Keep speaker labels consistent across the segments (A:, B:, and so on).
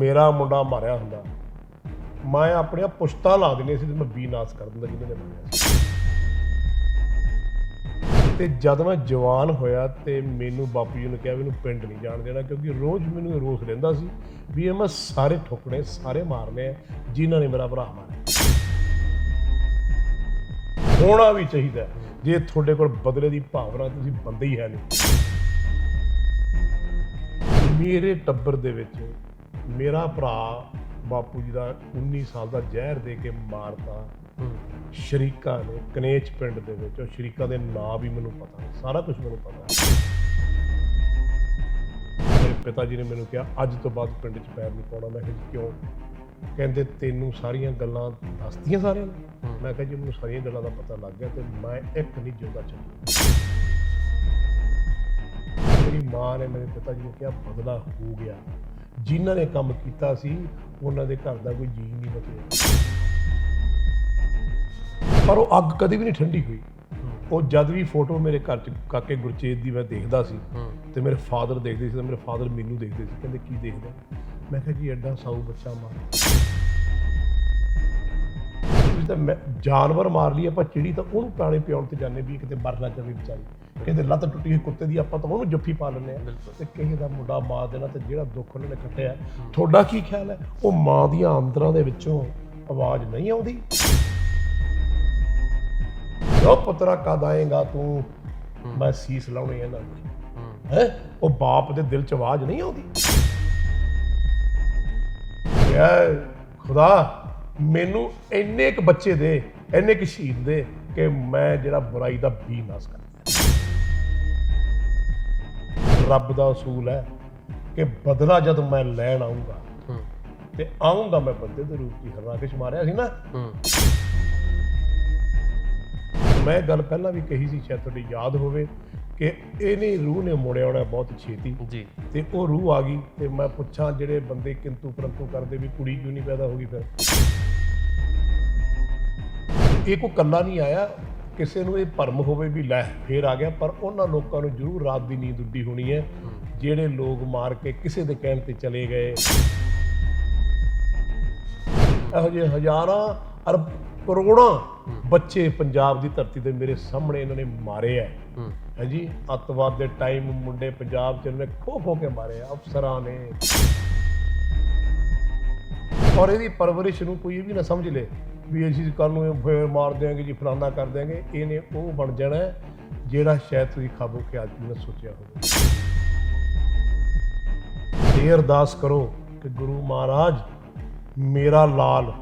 A: ਮੇਰਾ ਮੁੰਡਾ ਮਾਰਿਆ ਹੁੰਦਾ। ਮੈਂ ਆਪਣੀਆਂ ਪੁਸ਼ਤਾਂ ਲਾ ਦੇਣੀਆਂ ਸੀ ਤੇ ਮੈਂ ਬੀਨਾਸ ਕਰ ਦਿੰਦਾ ਜਿਹਨੇ ਮਾਰਿਆ ਸੀ। ਤੇ ਜਦ ਮੈਂ ਜਵਾਨ ਹੋਇਆ ਤੇ ਮੈਨੂੰ ਬਾਪੂ ਜੀ ਨੇ ਕਿਹਾ ਵੀ ਇਹਨੂੰ ਪਿੰਡ ਨਹੀਂ ਜਾਣ ਦੇਣਾ ਕਿਉਂਕਿ ਰੋਜ਼ ਮੈਨੂੰ ਇਹ ਰੋਸ ਰਹਿੰਦਾ ਸੀ ਵੀ ਇਹ ਮੈਂ ਸਾਰੇ ਠੋਕਣੇ, ਸਾਰੇ ਮਾਰਨੇ ਆ, ਜਿਨ੍ਹਾਂ ਨੇ ਮੇਰਾ ਭਰਾ ਮਾਰਿਆ। ਹੋਣਾ ਵੀ ਚਾਹੀਦਾ ਹੈ। ਜੇ ਤੁਹਾਡੇ ਕੋਲ ਬਦਲੇ ਦੀ ਭਾਵਨਾ ਤੁਸੀਂ ਬੰਦੇ ਹੀ ਹੈ ਨਹੀਂ। ਮੇਰੇ ਟੱਬਰ ਦੇ ਵਿੱਚ ਮੇਰਾ ਭਰਾ ਬਾਪੂ ਜੀ ਦਾ 19 ਸਾਲ ਦਾ ਜ਼ਹਿਰ ਦੇ ਕੇ ਮਾਰਤਾ। ਸ਼ਰੀਕਾ ਨੇ ਕਨੇਚ ਪਿੰਡ ਦੇ ਵਿੱਚ ਉਹ ਸ਼ਰੀਕਾ ਦੇ ਨਾਂ ਵੀ ਮੈਨੂੰ ਪਤਾ ਹੈ ਸਾਰਾ ਕੁਝ ਮੈਨੂੰ ਪਤਾ ਹੈ। ਮੇਰੇ ਪਿਤਾ ਜੀ ਨੇ ਮੈਨੂੰ ਕਿਹਾ ਅੱਜ ਤੋਂ ਬਾਅਦ ਪਿੰਡ 'ਚ ਪੈਰ ਨਹੀਂ ਪਾਉਣਾ। ਮੈਂ ਕਿਹਾ ਕਿਉਂ? ਕਹਿੰਦੇ ਤੈਨੂੰ ਸਾਰੀਆਂ ਗੱਲਾਂ ਦੱਸਦੀਆਂ ਸਾਰਿਆਂ ਨੂੰ। ਮੈਂ ਕਿਹਾ ਜੀ ਮੈਨੂੰ ਸਾਰੀਆਂ ਗੱਲਾਂ ਦਾ ਪਤਾ ਲੱਗ ਗਿਆ ਤੇ ਮੈਂ ਇੱਕ ਨਹੀਂ ਜਿਉਂਦਾ ਚੱਲੂ ਮੇਰੀ ਮਾਂ ਨੇ ਮੇਰੇ ਪਿਤਾ ਜੀ ਨੂੰ ਕਿਹਾ ਬਦਲਾ ਹੋ ਗਿਆ। ਜਿਨ੍ਹਾਂ ਨੇ ਕੰਮ ਕੀਤਾ ਸੀ, ਉਹਨਾਂ ਦੇ ਘਰ ਦਾ ਕੋਈ ਜੀ ਨਹੀਂ ਬਚਿਆ। ਪਰ ਉਹ ਅੱਗ ਕਦੇ ਵੀ ਨਹੀਂ ਠੰਡੀ ਹੋਈ। ਉਹ ਜਦ ਵੀ ਫੋਟੋ ਮੇਰੇ ਘਰ ਚ ਕਾਕੇ ਗੁਰਚੇਤ ਦੀ ਮੈਂ ਦੇਖਦਾ ਸੀ ਤੇ ਮੇਰੇ ਫਾਦਰ ਦੇਖਦੇ ਸੀ ਤੇ ਮੇਰੇ ਫਾਦਰ ਮੈਨੂੰ ਦੇਖਦੇ ਸੀ, ਕਹਿੰਦੇ ਕੀ ਦੇਖਦਾ? ਮੈਂ ਕਿਹਾ ਜੀ, ਐਡਾ ਸਾਊ ਬੱਚਾ ਮਾਰ ਤਾਂ ਮੈਂ- ਜਾਨਵਰ ਮਾਰ ਲਈ ਆਪਾਂ ਚਿੜੀ ਤਾਂ ਉਹਨੂੰ ਪਾਣੀ ਪਿਆਉਣ ਤੇ ਜਾਂਦੇ ਵੀ ਕਿਤੇ ਮਰ ਨਾ ਜਾਵੇ ਵਿਚਾਰੀ। ਕਹਿੰਦੇ ਲੱਤ ਟੁੱਟੀ ਹੋਈ ਕੁੱਤੇ ਦੀ ਆਪਾਂ ਤਾਂ ਉਹਨੂੰ ਜੱਫੀ ਪਾ ਲੈਂਦੇ ਆ ਤੇ ਕਿਸੇ ਦਾ ਮੁੰਡਾ ਮਾਰ ਦੇਣਾ ਤੇ ਜਿਹੜਾ ਦੁੱਖ ਉਹਨਾਂ ਨੇ ਕੱਟਿਆ ਤੁਹਾਡਾ ਕੀ ਖਿਆਲ ਹੈ? ਉਹ ਮਾਂ ਦੀਆਂ ਅੰਦਰਾਂ ਦੇ ਵਿੱਚੋਂ ਆਵਾਜ਼ ਨਹੀਂ ਆਉਂਦੀ। ਜੋ ਪੁੱਤਰਾ ਕਦ ਆਏਗਾ ਤੂੰ? ਮੈਂ ਸੀਸ ਲਾਉਣੀ ਇਹਨਾਂ ਨੂੰ ਹੈ। ਉਹ ਬਾਪ ਦੇ ਦਿਲ ਚ ਆਵਾਜ਼ ਨਹੀਂ ਆਉਂਦੀ। ਯਾ ਖੁਦਾ ਮੈਨੂੰ ਇੰਨੇ ਕੁ ਬੱਚੇ ਦੇ ਇੰਨੇ ਕੁ ਸ਼ਹੀਦ ਦੇ ਕਿ ਮੈਂ ਜਿਹੜਾ ਬੁਰਾਈ ਦਾ ਬੀ ਨਾਸ ਕਰ ਰੱਬ ਦਾ ਅਸੂਲ ਹੈ ਕਿ ਬਦਲਾ ਜਦ ਮੈਂ ਲੈਣ ਆਉਂਗਾ ਤੇ ਆਉਂਗਾ ਮੈਂ ਬੰਦੇ ਦੇ ਰੂਪ ਚ ਹਰਨਾਕਸ਼ ਮਾਰਿਆ ਸੀ ਨਾ। ਮੈਂ ਗੱਲ ਪਹਿਲਾਂ ਵੀ ਕਹੀ ਸੀ ਸ਼ਾਇਦ ਤੁਹਾਡੀ ਯਾਦ ਹੋਵੇ ਕਿ ਇਹਨੇ ਰੂਹ ਨੇ ਮੁੜਿਆ ਆਉਣਾ ਬਹੁਤ ਛੇਤੀ।
B: ਜੀ।
A: ਤੇ ਉਹ ਰੂਹ ਆ ਗਈ ਤੇ ਮੈਂ ਪੁੱਛਾਂ ਜਿਹੜੇ ਬੰਦੇ ਕਿੰਤੂ ਪਰੰਤੂ ਕਰਦੇ ਵੀ ਕੁੜੀ ਕਿਉਂ ਨਹੀਂ ਪੈਦਾ ਹੋ ਗਈ ਫਿਰ? ਇਹ ਕੋ ਕੱਲਾ ਨਹੀਂ ਆਇਆ। ਕਿਸੇ ਨੂੰ ਇਹ ਭਰਮ ਹੋਵੇ ਵੀ ਲੈ, ਫੇਰ ਆ ਗਿਆ। ਪਰ ਉਹਨਾਂ ਲੋਕਾਂ ਨੂੰ ਜ਼ਰੂਰ ਰਾਤ ਦੀ ਨੀਂਦ ਉੱਡੀ ਹੋਣੀ ਹੈ। ਜਿਹੜੇ ਲੋਕ ਮਾਰ ਕੇ ਕਿਸੇ ਦੇ ਕਹਿਣ ਤੇ ਚਲੇ ਗਏ। ਇਹੋ ਜਿਹੇ ਹਜ਼ਾਰਾਂ ਅਰਬ ਕਰੋੜਾਂ ਬੱਚੇ ਪੰਜਾਬ ਦੀ ਧਰਤੀ ਤੇ ਮੇਰੇ ਸਾਹਮਣੇ ਇਹਨਾਂ ਨੇ ਮਾਰੇ ਹੈ ਹੈ ਅੱਤਵਾਦ ਦੇ ਟਾਈਮ ਮੁੰਡੇ ਪੰਜਾਬ ਚ ਇਹਨਾਂ ਨੇ ਖੋ ਖੋ ਕੇ ਮਾਰੇ ਅਫਸਰਾਂ ਨੇ। ਔਰ ਇਹਦੀ ਪਰਵਰਿਸ਼ ਨੂੰ ਕੋਈ ਇਹ ਵੀ ਨਾ ਸਮਝ ਲੇ। ਵੀ ਅਸੀਂ ਕੱਲ ਨੂੰ ਇਹ ਫੇਰ ਮਾਰ ਦਿਆਂਗੇ ਜੀ ਫਲਾਨਾ ਕਰ ਦਿਆਂਗੇ। ਇਹਨੇ ਉਹ ਬਣ ਜਾਣਾ ਜਿਹੜਾ ਸ਼ਾਇਦ ਤੁਸੀਂ ਖਾਬੋ ਚ ਵੀ ਨਾ ਸੋਚਿਆ ਹੋਵੇ। ਇਹ ਅਰਦਾਸ ਕਰੋ ਕਿ ਗੁਰੂ ਮਹਾਰਾਜ ਮੇਰਾ ਲਾਲ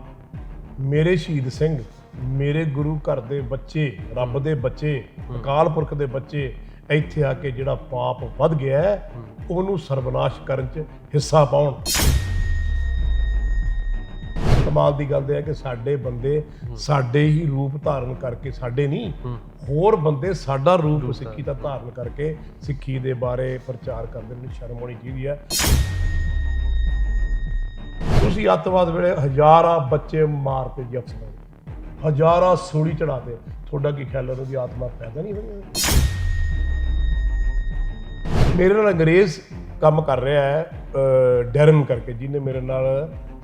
A: ਮੇਰੇ ਸ਼ਹੀਦ ਸਿੰਘ ਮੇਰੇ ਗੁਰੂ ਘਰ ਦੇ ਬੱਚੇ ਰੱਬ ਦੇ ਬੱਚੇ ਅਕਾਲ ਪੁਰਖ ਦੇ ਬੱਚੇ ਇੱਥੇ ਆ ਕੇ ਜਿਹੜਾ ਪਾਪ ਵੱਧ ਗਿਆ ਉਹਨੂੰ ਸਰਬਨਾਸ਼ ਕਰਨ 'ਚ ਹਿੱਸਾ ਪਾਉਣ। ਕਮਾਲ ਦੀ ਗੱਲ ਇਹ ਹੈ ਕਿ ਸਾਡੇ ਬੰਦੇ ਸਾਡੇ ਹੀ ਰੂਪ ਧਾਰਨ ਕਰਕੇ ਸਾਡੇ ਨਹੀਂ ਹੋਰ ਬੰਦੇ ਸਾਡਾ ਰੂਪ ਸਿੱਖੀ ਦਾ ਧਾਰਨ ਕਰਕੇ ਸਿੱਖੀ ਦੇ ਬਾਰੇ ਪ੍ਰਚਾਰ ਕਰਦੇ ਨੇ ਸ਼ਰਮ ਹੋਣੀ ਚਾਹੀਦੀ ਹੈ ਤੁਸੀਂ ਅੱਤਵਾਦ ਵੇਲੇ ਹਜ਼ਾਰਾਂ ਬੱਚੇ ਮਾਰਤੇ ਜੀ ਅਫਸਰਾਂ ਨੇ ਹਜ਼ਾਰਾਂ ਸੂਲੀ ਚੜਾਤੇ ਤੁਹਾਡਾ ਕੀ ਖਿਆਲ ਹੈ ਉਹਨਾਂ ਦੀ ਆਤਮਾ ਪੈਦਾ ਨਹੀਂ ਹੋਈ? ਮੇਰੇ ਨਾਲ ਅੰਗਰੇਜ਼ ਕੰਮ ਕਰ ਰਿਹਾ ਹੈ ਡੈਰਨ ਕਰਕੇ ਜਿਹਨੇ ਮੇਰੇ ਨਾਲ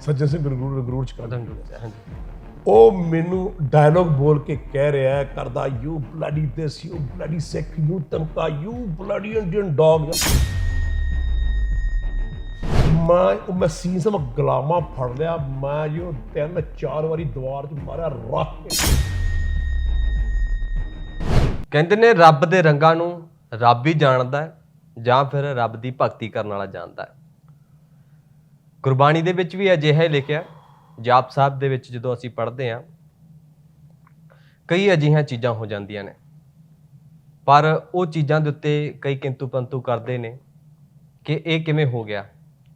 A: ਸੱਜਣ ਸਿੰਘ ਗਰੂਰ ਗਰੂਰ ਚ ਕੀਤਾ
B: ਹਾਂਜੀ।
A: ਉਹ ਮੈਨੂੰ ਡਾਇਲੋਗ ਬੋਲ ਕੇ ਕਹਿ ਰਿਹਾ ਹੈ ਕਰਦਾ you bloody this you bloody Sikh you ਤਮਕਾ you bloody Indian dog ਮੈਂ ਉਹ ਮੈਂ ਸੀਨ ਸਮ ਗਲਾਮਾ ਫੜ ਲਿਆ ਮੈਂ ਜੋ ਤਿੰਨ ਚਾਰ ਵਾਰੀ ਦੀਵਾਰ 'ਚ ਮਾਰਿਆ ਰੱਖ ਕੇ।
B: ਕਹਿੰਦੇ ਨੇ ਰੱਬ ਦੇ ਰੰਗਾਂ ਨੂੰ ਰੱਬ ਹੀ ਜਾਣਦਾ ਹੈ ਜਾਂ ਫਿਰ ਰੱਬ ਦੀ ਭਗਤੀ ਕਰਨ ਵਾਲਾ ਜਾਣਦਾ ਹੈ। ਗੁਰਬਾਣੀ ਦੇ ਵਿੱਚ ਵੀ ਅਜਿਹਾ ਹੀ ਲਿਖਿਆ ਜਾਪ ਸਾਹਿਬ ਦੇ ਵਿੱਚ ਜਦੋਂ ਅਸੀਂ ਪੜ੍ਹਦੇ ਹਾਂ ਕਈ ਅਜਿਹੀਆਂ ਚੀਜ਼ਾਂ ਹੋ ਜਾਂਦੀਆਂ ਨੇ। ਪਰ ਉਹ ਚੀਜ਼ਾਂ ਦੇ ਉੱਤੇ ਕਈ ਕਿੰਤੂ ਪੰਤੂ ਕਰਦੇ ਨੇ ਕਿ ਇਹ ਕਿਵੇਂ ਹੋ ਗਿਆ।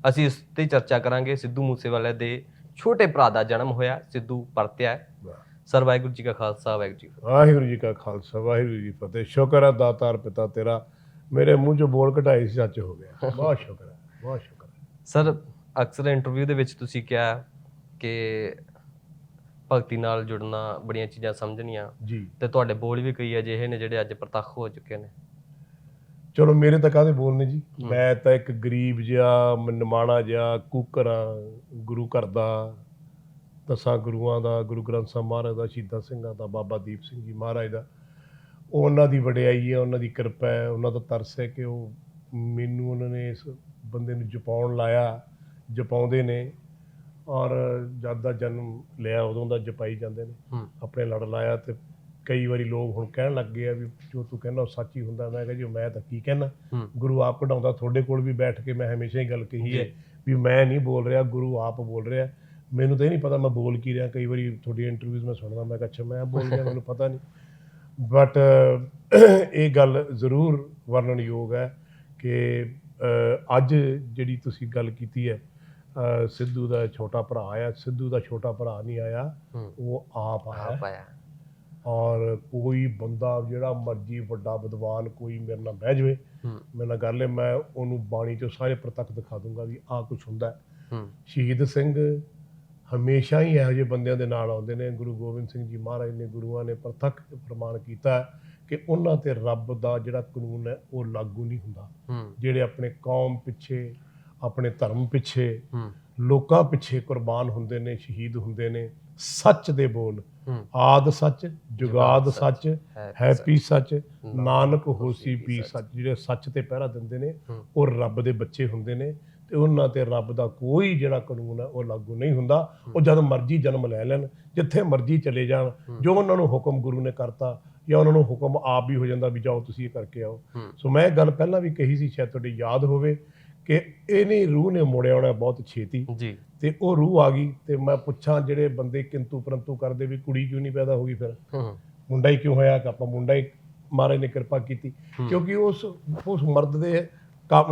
B: ਅਸੀਂ ਇਸ ਤੇ ਚਰਚਾ ਕਰਾਂਗੇ ਸਿੱਧੂ ਮੂਸੇਵਾਲੇ ਦੇ ਛੋਟੇ ਭਰਾ ਦਾ ਜਨਮ ਹੋਇਆ ਸਿੱਧੂ ਪਰਤਿਆ ਸਰ ਵਾਹਿਗੁਰੂ ਜੀ ਕਾ ਖਾਲਸਾ ਵਾਹਿਗੁਰੂ ਜੀ।
A: ਵਾਹਿਗੁਰੂ ਜੀ ਕਾ ਖਾਲਸਾ ਵਾਹਿਗੁਰੂ ਜੀ ਫਤਿਹ। ਸ਼ੁਕਰ ਹੈ ਦਾਤਾਰ ਪਿਤਾ ਤੇਰਾ ਮੇਰੇ ਮੂੰਹ 'ਚੋਂ ਬੋਲ ਸੀ ਸੱਚ ਹੋ ਗਿਆ। ਬਹੁਤ ਸ਼ੁਕਰ ਹੈ ਬਹੁਤ ਸ਼ੁਕਰ ਹੈ
B: ਸਰ ਅਕਸਰ ਇੰਟਰਵਿਊ ਦੇ ਵਿੱਚ ਤੁਸੀਂ ਕਿਹਾ ਕਿ ਭਗਤੀ ਨਾਲ ਜੁੜਨਾ ਬੜੀਆਂ ਚੀਜ਼ਾਂ ਸਮਝਣੀਆਂ।
A: ਜੀ।
B: ਤੇ ਤੁਹਾਡੇ ਬੋਲ ਵੀ ਕਈ ਅਜਿਹੇ ਨੇ ਜਿਹੜੇ ਅੱਜ ਪ੍ਰਤੱਖ ਹੋ ਚੁੱਕੇ ਨੇ।
A: ਚਲੋ ਮੇਰੇ ਤਾਂ ਕਾਹਦੇ ਬੋਲਨੇ ਜੀ? ਮੈਂ ਤਾਂ ਇੱਕ ਗਰੀਬ ਜਿਹਾ ਮਨਮਾਣਾ ਜਿਹਾ ਕੂਕਰ ਗੁਰੂ ਘਰ ਦਾ ਦਸਾਂ ਗੁਰੂਆਂ ਦਾ ਗੁਰੂ ਗ੍ਰੰਥ ਸਾਹਿਬ ਮਹਾਰਾਜ ਦਾ ਸ਼ਹੀਦਾਂ ਸਿੰਘਾਂ ਦਾ ਬਾਬਾ ਦੀਪ ਸਿੰਘ ਜੀ ਮਹਾਰਾਜ ਦਾ। ਉਹ ਉਹਨਾਂ ਦੀ ਵਡਿਆਈ ਹੈ ਉਹਨਾਂ ਦੀ ਕਿਰਪਾ ਹੈ ਉਹਨਾਂ ਦਾ ਤਰਸ ਹੈ ਕਿ ਉਹ ਮੈਨੂੰ ਉਹਨਾਂ ਨੇ ਇਸ ਬੰਦੇ ਨੂੰ ਜਪਾਉਣ ਲਾਇਆ। ਜਪਾਉਂਦੇ ਨੇ ਔਰ ਜਦ ਦਾ ਜਨਮ ਲਿਆ ਉਦੋਂ ਦਾ ਜਪਾਈ ਜਾਂਦੇ ਨੇ। ਆਪਣੇ ਲੜ ਲਾਇਆ ਤੇ ਕਈ ਵਾਰੀ ਲੋਕ ਹੁਣ ਕਹਿਣ ਲੱਗ ਗਏ ਆ ਵੀ ਜੋ ਤੂੰ ਕਹਿੰਦਾ ਉਹ ਸੱਚ ਹੀ ਹੁੰਦਾ। ਮੈਂ ਕਿਹਾ ਜੀ ਮੈਂ ਤਾਂ ਕੀ ਕਹਿਣਾ? ਗੁਰੂ ਆਪ ਕਢਾਉਂਦਾ ਤੁਹਾਡੇ ਕੋਲ ਵੀ ਬੈਠ ਕੇ ਮੈਂ ਹਮੇਸ਼ਾ ਹੀ ਗੱਲ ਕਹੀ ਹੈ। ਵੀ ਮੈਂ ਨਹੀਂ ਬੋਲ ਰਿਹਾ ਗੁਰੂ ਆਪ ਬੋਲ ਰਿਹਾ। ਮੈਨੂੰ ਤਾਂ ਇਹ ਨਹੀਂ ਪਤਾ ਮੈਂ ਬੋਲ ਕੀ ਰਿਹਾ। ਕਈ ਵਾਰੀ ਤੁਹਾਡੀ ਇੰਟਰਵਿਊਜ਼ ਮੈਂ ਸੁਣਦਾ ਮੈਂ ਕਿਹਾ ਅੱਛਾ ਮੈਂ ਬੋਲ ਰਿਹਾ ਮੈਨੂੰ ਪਤਾ ਨਹੀਂ। ਬਟ ਇਹ ਗੱਲ ਜ਼ਰੂਰ ਵਰਣਨਯੋਗ ਹੈ ਕਿ ਅੱਜ ਜਿਹੜੀ ਤੁਸੀਂ ਗੱਲ ਕੀਤੀ ਹੈ ਸਿੱਧੂ ਦਾ ਛੋਟਾ ਭਰਾ ਆਇਆ ਸਿੱਧੂ ਦਾ ਛੋਟਾ ਭਰਾ ਨਹੀਂ ਆਇਆ ਉਹ ਆਪ ਆਇਆ।
B: ਆ
A: ਔਰ ਕੋਈ ਬੰਦਾ ਜਿਹੜਾ ਮਰਜ਼ੀ ਵੱਡਾ ਵਿਦਵਾਨ ਕੋਈ ਮੇਰੇ ਨਾਲ ਬਹਿ ਜਾਵੇ ਮੇਰੇ ਨਾਲ ਗੱਲ ਹੈ ਮੈਂ ਉਹਨੂੰ ਬਾਣੀ ਚੋਂ ਸਾਰੇ ਪ੍ਰਤੱਖ ਦਿਖਾ ਦੂੰਗਾ ਵੀ ਆਹ ਕੁਝ ਹੁੰਦਾ ਸ਼ਹੀਦ ਸਿੰਘ ਹਮੇਸ਼ਾ ਹੀ ਇਹੋ ਜਿਹੇ ਬੰਦਿਆਂ ਦੇ ਨਾਲ ਆਉਂਦੇ ਨੇ ਗੁਰੂ ਗੋਬਿੰਦ ਸਿੰਘ ਜੀ ਮਹਾਰਾਜ ਨੇ ਗੁਰੂਆਂ ਨੇ ਪ੍ਰਤੱਖ ਪ੍ਰਮਾਣ ਕੀਤਾ ਕਿ ਉਹਨਾਂ ਤੇ ਰੱਬ ਦਾ ਜਿਹੜਾ ਕਾਨੂੰਨ ਹੈ ਉਹ ਲਾਗੂ ਨਹੀਂ ਹੁੰਦਾ। ਜਿਹੜੇ ਆਪਣੇ ਕੌਮ ਪਿੱਛੇ ਆਪਣੇ ਧਰਮ ਪਿੱਛੇ ਲੋਕਾਂ ਪਿੱਛੇ ਕੁਰਬਾਨ ਹੁੰਦੇ ਨੇ ਸ਼ਹੀਦ ਹੁੰਦੇ ਨੇ। ਸੱਚ ਦੇ ਬੋਲ। ਆਦ ਸੱਚ ਜੁਗਾਦ ਸੱਚ ਹੈਪੀ ਸੱਚ ਨਾਨਕ ਹੋਸੀ ਪੀ ਸੱਚ। ਜਿਹੜੇ ਸੱਚ ਤੇ ਪਹਿਰਾ ਦਿੰਦੇ ਨੇ। ਉਹ ਰੱਬ ਦੇ ਬੱਚੇ ਹੁੰਦੇ ਨੇ ਤੇ ਉਹਨਾਂ ਤੇ ਰੱਬ ਦਾ ਕੋਈ ਜਿਹੜਾ ਕਾਨੂੰਨ ਹੈ ਉਹ ਲਾਗੂ ਨਹੀਂ ਹੁੰਦਾ। ਉਹ ਜਦ ਮਰਜ਼ੀ ਜਨਮ ਲੈ ਲੈਣ ਜਿੱਥੇ ਮਰਜ਼ੀ ਚਲੇ ਜਾਣ ਜੋ ਉਹਨਾਂ ਨੂੰ ਹੁਕਮ ਗੁਰੂ ਨੇ ਕਰਤਾ ਜਾਂ ਉਹਨਾਂ ਨੂੰ ਹੁਕਮ ਆਪ ਵੀ ਹੋ ਜਾਂਦਾ ਵੀ ਜਾਓ ਤੁਸੀਂ ਇਹ ਕਰਕੇ ਆਓ। ਸੋ ਮੈਂ ਇਹ ਗੱਲ ਪਹਿਲਾਂ ਵੀ ਕਹੀ ਸੀ ਸ਼ਾਇਦ ਤੁਹਾਡੀ ਯਾਦ ਹੋਵੇ ਕਿ ਇਹਨੇ ਰੂਹ ਨੇ ਮੁੜਿਆ ਆਉਣਾ ਬਹੁਤ ਛੇਤੀ।
B: ਜੀ।
A: ਤੇ ਉਹ ਰੂਹ ਆ ਗਈ ਤੇ ਮੈਂ ਪੁੱਛਾਂ ਜਿਹੜੇ ਬੰਦੇ ਕਿੰਤੂ ਪਰੰਤੂ ਕਰਦੇ ਵੀ ਕੁੜੀ ਕਿਉਂ ਨਹੀਂ ਪੈਦਾ ਹੋ ਗਈ ਫਿਰ?
B: ਹੂੰ।
A: ਮੁੰਡਾ ਹੀ ਕਿਉਂ ਹੋਇਆ? ਕਿ ਆਪਾਂ ਮੁੰਡਾ ਹੀ ਮਹਾਰਾਜ ਨੇ ਕਿਰਪਾ ਕੀਤੀ। ਕਿਉਂਕਿ ਉਸ ਉਸ ਮਰਦ ਦੇ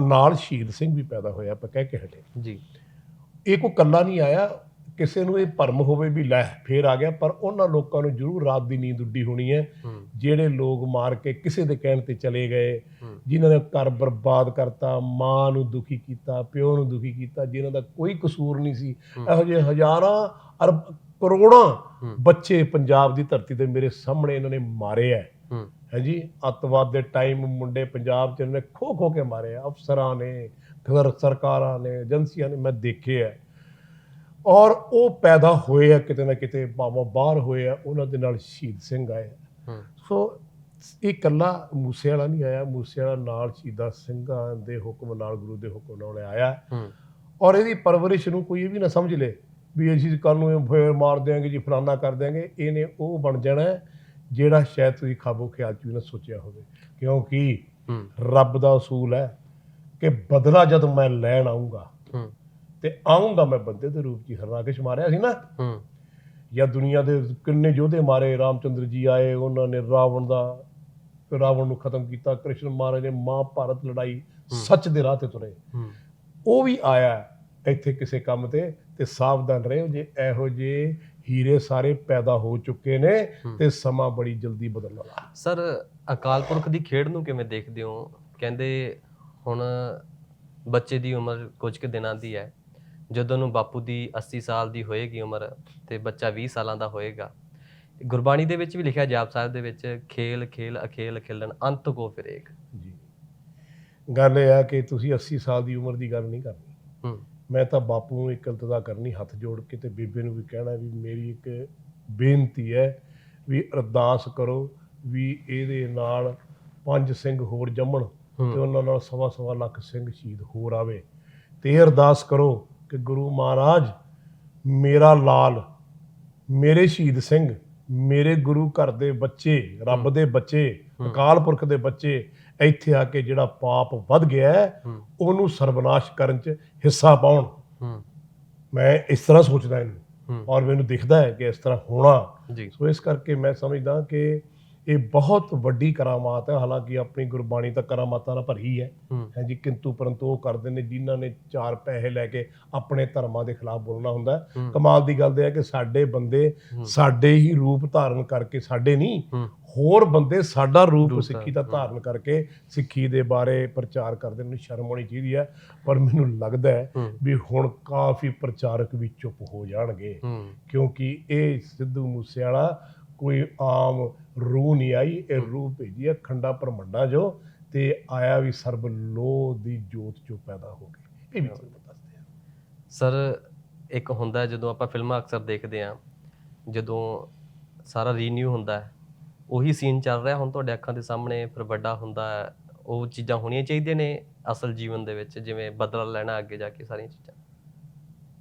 A: ਨਾਲ ਸ਼ਹੀਦ ਸਿੰਘ ਵੀ ਪੈਦਾ ਹੋਇਆ ਆਪਾਂ ਕਹਿ ਕੇ ਹਟੇ।
B: ਜੀ।
A: ਇਹ ਕੋਈ ਕੱਲਾ ਨਹੀਂ ਆਇਆ ਕਿਸੇ ਨੂੰ ਇਹ ਭਰਮ ਹੋਵੇ ਵੀ ਲੈ ਫੇਰ ਆ ਗਿਆ ਪਰ ਉਹਨਾਂ ਲੋਕਾਂ ਨੂੰ ਜ਼ਰੂਰ ਰਾਤ ਦੀ ਨੀਂਦ ਉੱਡੀ ਹੋਣੀ ਹੈ। ਜਿਹੜੇ ਲੋਕ ਮਾਰ ਕੇ ਕਿਸੇ ਦੇ ਕਹਿਣ ਤੇ ਚਲੇ ਗਏ ਜਿਨ੍ਹਾਂ ਨੇ ਘਰ ਬਰਬਾਦ ਕਰਤਾ ਮਾਂ ਨੂੰ ਦੁਖੀ ਕੀਤਾ ਪਿਓ ਨੂੰ ਦੁਖੀ ਕੀਤਾ ਜਿਨ੍ਹਾਂ ਦਾ ਕੋਈ ਕਸੂਰ ਨਹੀਂ ਸੀ ਇਹੋ ਜਿਹੇ ਹਜ਼ਾਰਾਂ ਅਰਬ ਕਰੋੜਾਂ। ਬੱਚੇ ਪੰਜਾਬ ਦੀ ਧਰਤੀ ਤੇ ਮੇਰੇ ਸਾਹਮਣੇ ਇਹਨਾਂ ਨੇ ਮਾਰੇ ਹੈ
B: ਹੂੰ।
A: ਹਾਂਜੀ ਅੱਤਵਾਦ ਦੇ ਟਾਈਮ ਮੁੰਡੇ ਪੰਜਾਬ ਚ ਇਹਨਾਂ ਨੇ ਖੋ ਖੋ ਕੇ ਮਾਰੇ ਆ ਅਫਸਰਾਂ ਨੇ ਫਿਰ ਸਰਕਾਰਾਂ ਨੇ ਏਜੰਸੀਆਂ ਨੇ ਮੈਂ ਦੇਖੇ ਆ ਔਰ ਉਹ ਪੈਦਾ ਹੋਏ ਆ ਕਿਤੇ ਨਾ ਕਿਤੇ ਭਾਵੇਂ ਬਾਹਰ ਹੋਏ ਆ ਉਹਨਾਂ ਦੇ ਨਾਲ ਸ਼ਹੀਦ ਸਿੰਘ ਆਏ ਸੋ ਇਹ ਇਕੱਲਾ ਮੂਸੇ ਵਾਲਾ ਨਹੀਂ ਆਇਆ ਮੂਸੇ ਵਾਲਾ ਨਾਲ ਸ਼ਹੀਦਾਂ ਸਿੰਘਾਂ ਦੇ ਹੁਕਮ ਨਾਲ ਗੁਰੂ ਦੇ ਹੁਕਮ ਨਾਲ ਆਇਆ। ਔਰ ਇਹਦੀ ਪਰਵਰਿਸ਼ ਨੂੰ ਕੋਈ ਇਹ ਵੀ ਨਾ ਸਮਝ ਲੇ ਵੀ ਅਸੀਂ ਕੱਲ ਨੂੰ ਇਹ ਫੇਰ ਮਾਰ ਦਿਆਂਗੇ ਜੀ ਫਲਾਨਾ ਕਰ ਦਿਆਂਗੇ ਇਹਨੇ ਉਹ ਬਣ ਜਾਣਾ ਜਿਹੜਾ ਸ਼ਾਇਦ ਤੁਸੀਂ ਖਾਬੋ ਖਿਆਲ ਚ ਵੀ ਨਾ ਸੋਚਿਆ ਹੋਵੇ। ਕਿਉਂਕਿ ਰੱਬ ਦਾ ਅਸੂਲ ਹੈ ਕਿ ਬਦਲਾ ਜਦ ਮੈਂ ਲੈਣ ਆਉਂਗਾ ਤੇ ਆਉਂਗਾ ਮੈਂ ਬੰਦੇ ਦੇ ਰੂਪ ਚ। ਹਰਨਾਕਸ਼ ਮਾਰਿਆ ਸੀ ਨਾ।
B: ਹੂੰ।
A: ਜਾਂ ਦੁਨੀਆ ਦੇ ਕਿੰਨੇ ਯੋਧੇ ਮਾਰੇ ਰਾਮਚੰਦਰ ਜੀ ਆਏ ਉਹਨਾਂ ਨੇ ਰਾਵਣ ਦਾ ਰਾਵਣ ਨੂੰ ਖਤਮ ਕੀਤਾ ਕ੍ਰਿਸ਼ਨ ਮਹਾਰਾਜ ਨੇ ਮਹਾਭਾਰਤ ਲੜਾਈ ਸੱਚ ਦੇ ਰਾਹ ਤੇ ਤੁਰੇ।
B: ਹੂੰ।
A: ਉਹ ਵੀ ਆਇਆ ਇੱਥੇ ਕਿਸੇ ਕੰਮ ਤੇ ਤੇ ਸਾਵਧਾਨ ਰਹੋ ਜੇ ਇਹੋ ਜੇ ਹੀਰੇ ਸਾਰੇ ਪੈਦਾ ਹੋ ਚੁੱਕੇ ਨੇ ਤੇ ਸਮਾਂ ਬੜੀ ਜਲਦੀ ਬਦਲਣ ਵਾਲਾ।
B: ਸਰ ਅਕਾਲ ਪੁਰਖ ਦੀ ਖੇਡ ਨੂੰ ਕਿਵੇਂ ਦੇਖਦੇ ਹੋ? ਕਹਿੰਦੇ ਹੁਣ ਬੱਚੇ ਦੀ ਉਮਰ ਕੁਝ ਕੁ ਦਿਨਾਂ ਦੀ ਹੈ। ਜਦੋਂ ਨੂੰ ਬਾਪੂ ਦੀ 80 ਸਾਲ ਦੀ ਹੋਏਗੀ ਉਮਰ ਤੇ ਬੱਚਾ 20 ਸਾਲਾਂ ਦਾ ਹੋਏਗਾ ਗੁਰਬਾਣੀ ਦੇ ਵਿੱਚ ਵੀ ਲਿਖਿਆ ਜਾਪ ਸਾਹਿਬ ਦੇ ਵਿੱਚ ਖੇਲ ਖੇਲ ਅਖੇਲ ਖੇਲਣ ਅੰਤ ਕੋ ਫਿਰੇਕ
A: ਜੀ। ਗੱਲ ਇਹ ਆ ਕਿ ਤੁਸੀਂ 80 ਸਾਲ ਦੀ ਉਮਰ ਦੀ ਗੱਲ ਨਹੀਂ ਕਰਨੀ।
B: ਹੂੰ।
A: ਮੈਂ ਤਾਂ ਬਾਪੂ ਨੂੰ ਇੱਕ ਇਲਤਜਾ ਕਰਨੀ ਹੱਥ ਜੋੜ ਕੇ ਤੇ ਬੇਬੇ ਨੂੰ ਵੀ ਕਹਿਣਾ ਵੀ ਮੇਰੀ ਇੱਕ ਬੇਨਤੀ ਹੈ ਵੀ ਅਰਦਾਸ ਕਰੋ ਵੀ ਇਹਦੇ ਨਾਲ ਪੰਜ ਸਿੰਘ ਹੋਰ ਜੰਮਣ ਤੇ ਉਹਨਾਂ ਨਾਲ ਸਵਾ ਸਵਾ ਲੱਖ ਸਿੰਘ ਸ਼ਹੀਦ ਹੋਰ ਆਵੇ। ਤੇ ਅਰਦਾਸ ਕਰੋ ਕਿ ਗੁਰੂ ਮਹਾਰਾਜ ਮੇਰਾ ਲਾਲ ਮੇਰੇ ਸ਼ਹੀਦ ਸਿੰਘ ਮੇਰੇ ਗੁਰੂ ਘਰ ਦੇ ਬੱਚੇ ਰੱਬ ਦੇ ਬੱਚੇ ਅਕਾਲ ਪੁਰਖ ਦੇ ਬੱਚੇ ਇੱਥੇ ਆ ਕੇ ਜਿਹੜਾ ਪਾਪ ਵੱਧ ਗਿਆ ਉਹਨੂੰ ਸਰਬਨਾਸ਼ ਕਰਨ 'ਚ ਹਿੱਸਾ ਪਾਉਣ। ਮੈਂ ਇਸ ਤਰ੍ਹਾਂ ਸੋਚਦਾ ਇਹਨੂੰ ਔਰ ਮੈਨੂੰ ਦਿਖਦਾ ਹੈ ਕਿ ਇਸ ਤਰ੍ਹਾਂ ਹੋਣਾ। ਸੋ ਇਸ ਕਰਕੇ ਮੈਂ ਸਮਝਦਾ ਕਿ ਇਹ ਬਹੁਤ ਵੱਡੀ ਕਰਾਮਾਤ ਹੈ ਹਾਲਾਂਕਿ ਆਪਣੀ ਗੁਰਬਾਣੀ ਤਾਂ ਕਰਾਮਾਤਾਂ ਨਾਲ ਭਰੀ ਹੈ।
B: ਹੂੰ।
A: ਜੀ ਕਿੰਤੂ ਪਰੰਤੂ ਉਹ ਕਰਦੇ ਨੇ ਜਿਨ੍ਹਾਂ ਨੇ ਚਾਰ ਪੈਸੇ ਲੈ ਕੇ ਆਪਣੇ ਧਰਮਾਂ ਦੇ ਖਿਲਾਫ ਬੋਲਣਾ ਹੁੰਦਾ। ਕਮਾਲ ਦੀ ਗੱਲ ਤੇ ਹੈ ਕਿ ਸਾਡੇ ਬੰਦੇ ਸਾਡੇ ਹੀ ਰੂਪ ਧਾਰਨ ਕਰਕੇ ਸਾਡੇ ਨਹੀਂ ਹੋਰ ਬੰਦੇ ਸਾਡਾ ਰੂਪ ਸਿੱਖੀ ਦਾ ਧਾਰਨ ਕਰਕੇ ਸਿੱਖੀ ਦੇ ਬਾਰੇ ਪ੍ਰਚਾਰ ਕਰਦੇ ਨੇ ਸ਼ਰਮ ਆਉਣੀ ਚਾਹੀਦੀ ਹੈ ਪਰ ਮੈਨੂੰ ਲੱਗਦਾ ਹੈ ਵੀ ਹੁਣ ਕਾਫੀ ਪ੍ਰਚਾਰਕ ਵੀ ਚੁੱਪ ਹੋ ਜਾਣਗੇ। ਕਿਉਂਕਿ ਇਹ ਸਿੱਧੂ ਮੂਸੇਵਾਲਾ ਕੋਈ ਆਮ ਰੂਹ ਨਹੀਂ ਆਈ ਇਹ ਰੂਹ ਭੇਜੀ ਹੈ ਖੰਡਾ ਪਰਮੰਡਾ ਜੋ ਤੇ ਆਇਆ ਵੀ ਸਰਬ ਲੋਹ ਦੀ ਜੋਤ ਚੋਂ ਪੈਦਾ ਹੋ ਗਈ। ਇਹ ਵੀ ਤੁਹਾਨੂੰ ਦੱਸਦੇ ਆ।
B: ਸਰ ਇੱਕ ਹੁੰਦਾ ਜਦੋਂ ਆਪਾਂ ਫਿਲਮਾਂ ਅਕਸਰ ਦੇਖਦੇ ਆ ਜਦੋਂ ਸਾਰਾ ਰੀਨਿਊ ਹੁੰਦਾ ਹੈ ਉਹੀ ਸੀਨ ਚੱਲ ਰਿਹਾ ਹੁਣ ਤੁਹਾਡੇ ਅੱਖਾਂ ਦੇ ਸਾਹਮਣੇ ਫਿਰ ਵੱਡਾ ਹੁੰਦਾ ਹੈ ਉਹ ਚੀਜ਼ਾਂ ਹੋਣੀਆਂ ਚਾਹੀਦੀਆਂ ਨੇ ਅਸਲ ਜੀਵਨ ਦੇ ਵਿੱਚ ਜਿਵੇਂ ਬਦਲਾ ਲੈਣਾ ਅੱਗੇ ਜਾ ਕੇ ਸਾਰੀਆਂ ਚੀਜ਼ਾਂ?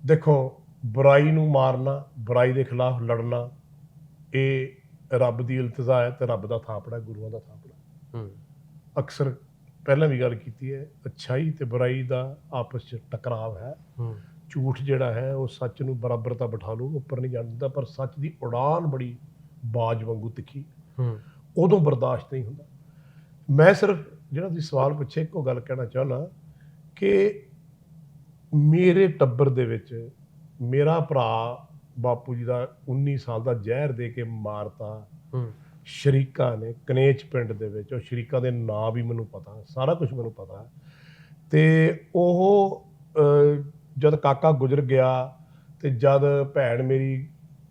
A: ਦੇਖੋ ਬੁਰਾਈ ਨੂੰ ਮਾਰਨਾ ਬੁਰਾਈ ਦੇ ਖਿਲਾਫ ਲੜਨਾ ਇਹ ਰੱਬ ਦੀ ਇਲਤਜ਼ਾ ਹੈ ਤੇ ਰੱਬ ਦਾ ਥਾਪੜਾ ਗੁਰੂਆਂ ਦਾ ਥਾਪੜਾ।
B: ਹੂੰ।
A: ਅਕਸਰ ਪਹਿਲਾਂ ਵੀ ਗੱਲ ਕੀਤੀ ਹੈ ਅੱਛਾਈ ਤੇ ਬੁਰਾਈ ਦਾ ਆਪਸ ਚ ਟਕਰਾਵ ਹੈ।
B: ਹੂੰ।
A: ਝੂਠ ਜਿਹੜਾ ਹੈ ਉਹ ਸੱਚ ਨੂੰ ਬਰਾਬਰ ਤਾਂ ਬਿਠਾ ਲੂ ਉੱਪਰ ਨਹੀਂ ਜਾਣ ਦਿੰਦਾ ਪਰ ਸੱਚ ਦੀ ਉਡਾਨ ਬੜੀ ਬਾਜ ਵਾਂਗੂ ਤਿੱਖੀ।
B: ਹੂੰ।
A: ਉਦੋਂ ਬਰਦਾਸ਼ਤ ਨਹੀਂ ਹੁੰਦਾ। ਮੈਂ ਸਿਰਫ ਜਿਹੜਾ ਤੁਸੀਂ ਸਵਾਲ ਪੁੱਛੇ ਇੱਕੋ ਗੱਲ ਕਹਿਣਾ ਚਾਹੁੰਦਾ ਕਿ ਮੇਰੇ ਟੱਬਰ ਦੇ ਵਿੱਚ ਮੇਰਾ ਭਰਾ ਬਾਪੂ ਜੀ ਦਾ 19 ਸਾਲ ਦਾ ਜ਼ਹਿਰ ਦੇ ਕੇ ਮਾਰਤਾ। ਸ਼ਰੀਕਾ ਨੇ ਕਨੇਚ ਪਿੰਡ ਦੇ ਵਿੱਚ ਉਹ ਸ਼ਰੀਕਾ ਦੇ ਨਾਂ ਵੀ ਮੈਨੂੰ ਪਤਾ ਸਾਰਾ ਕੁਝ ਮੈਨੂੰ ਪਤਾ। ਤੇ ਉਹ ਜਦ ਕਾਕਾ ਗੁਜ਼ਰ ਗਿਆ ਤੇ ਜਦ ਭੈਣ ਮੇਰੀ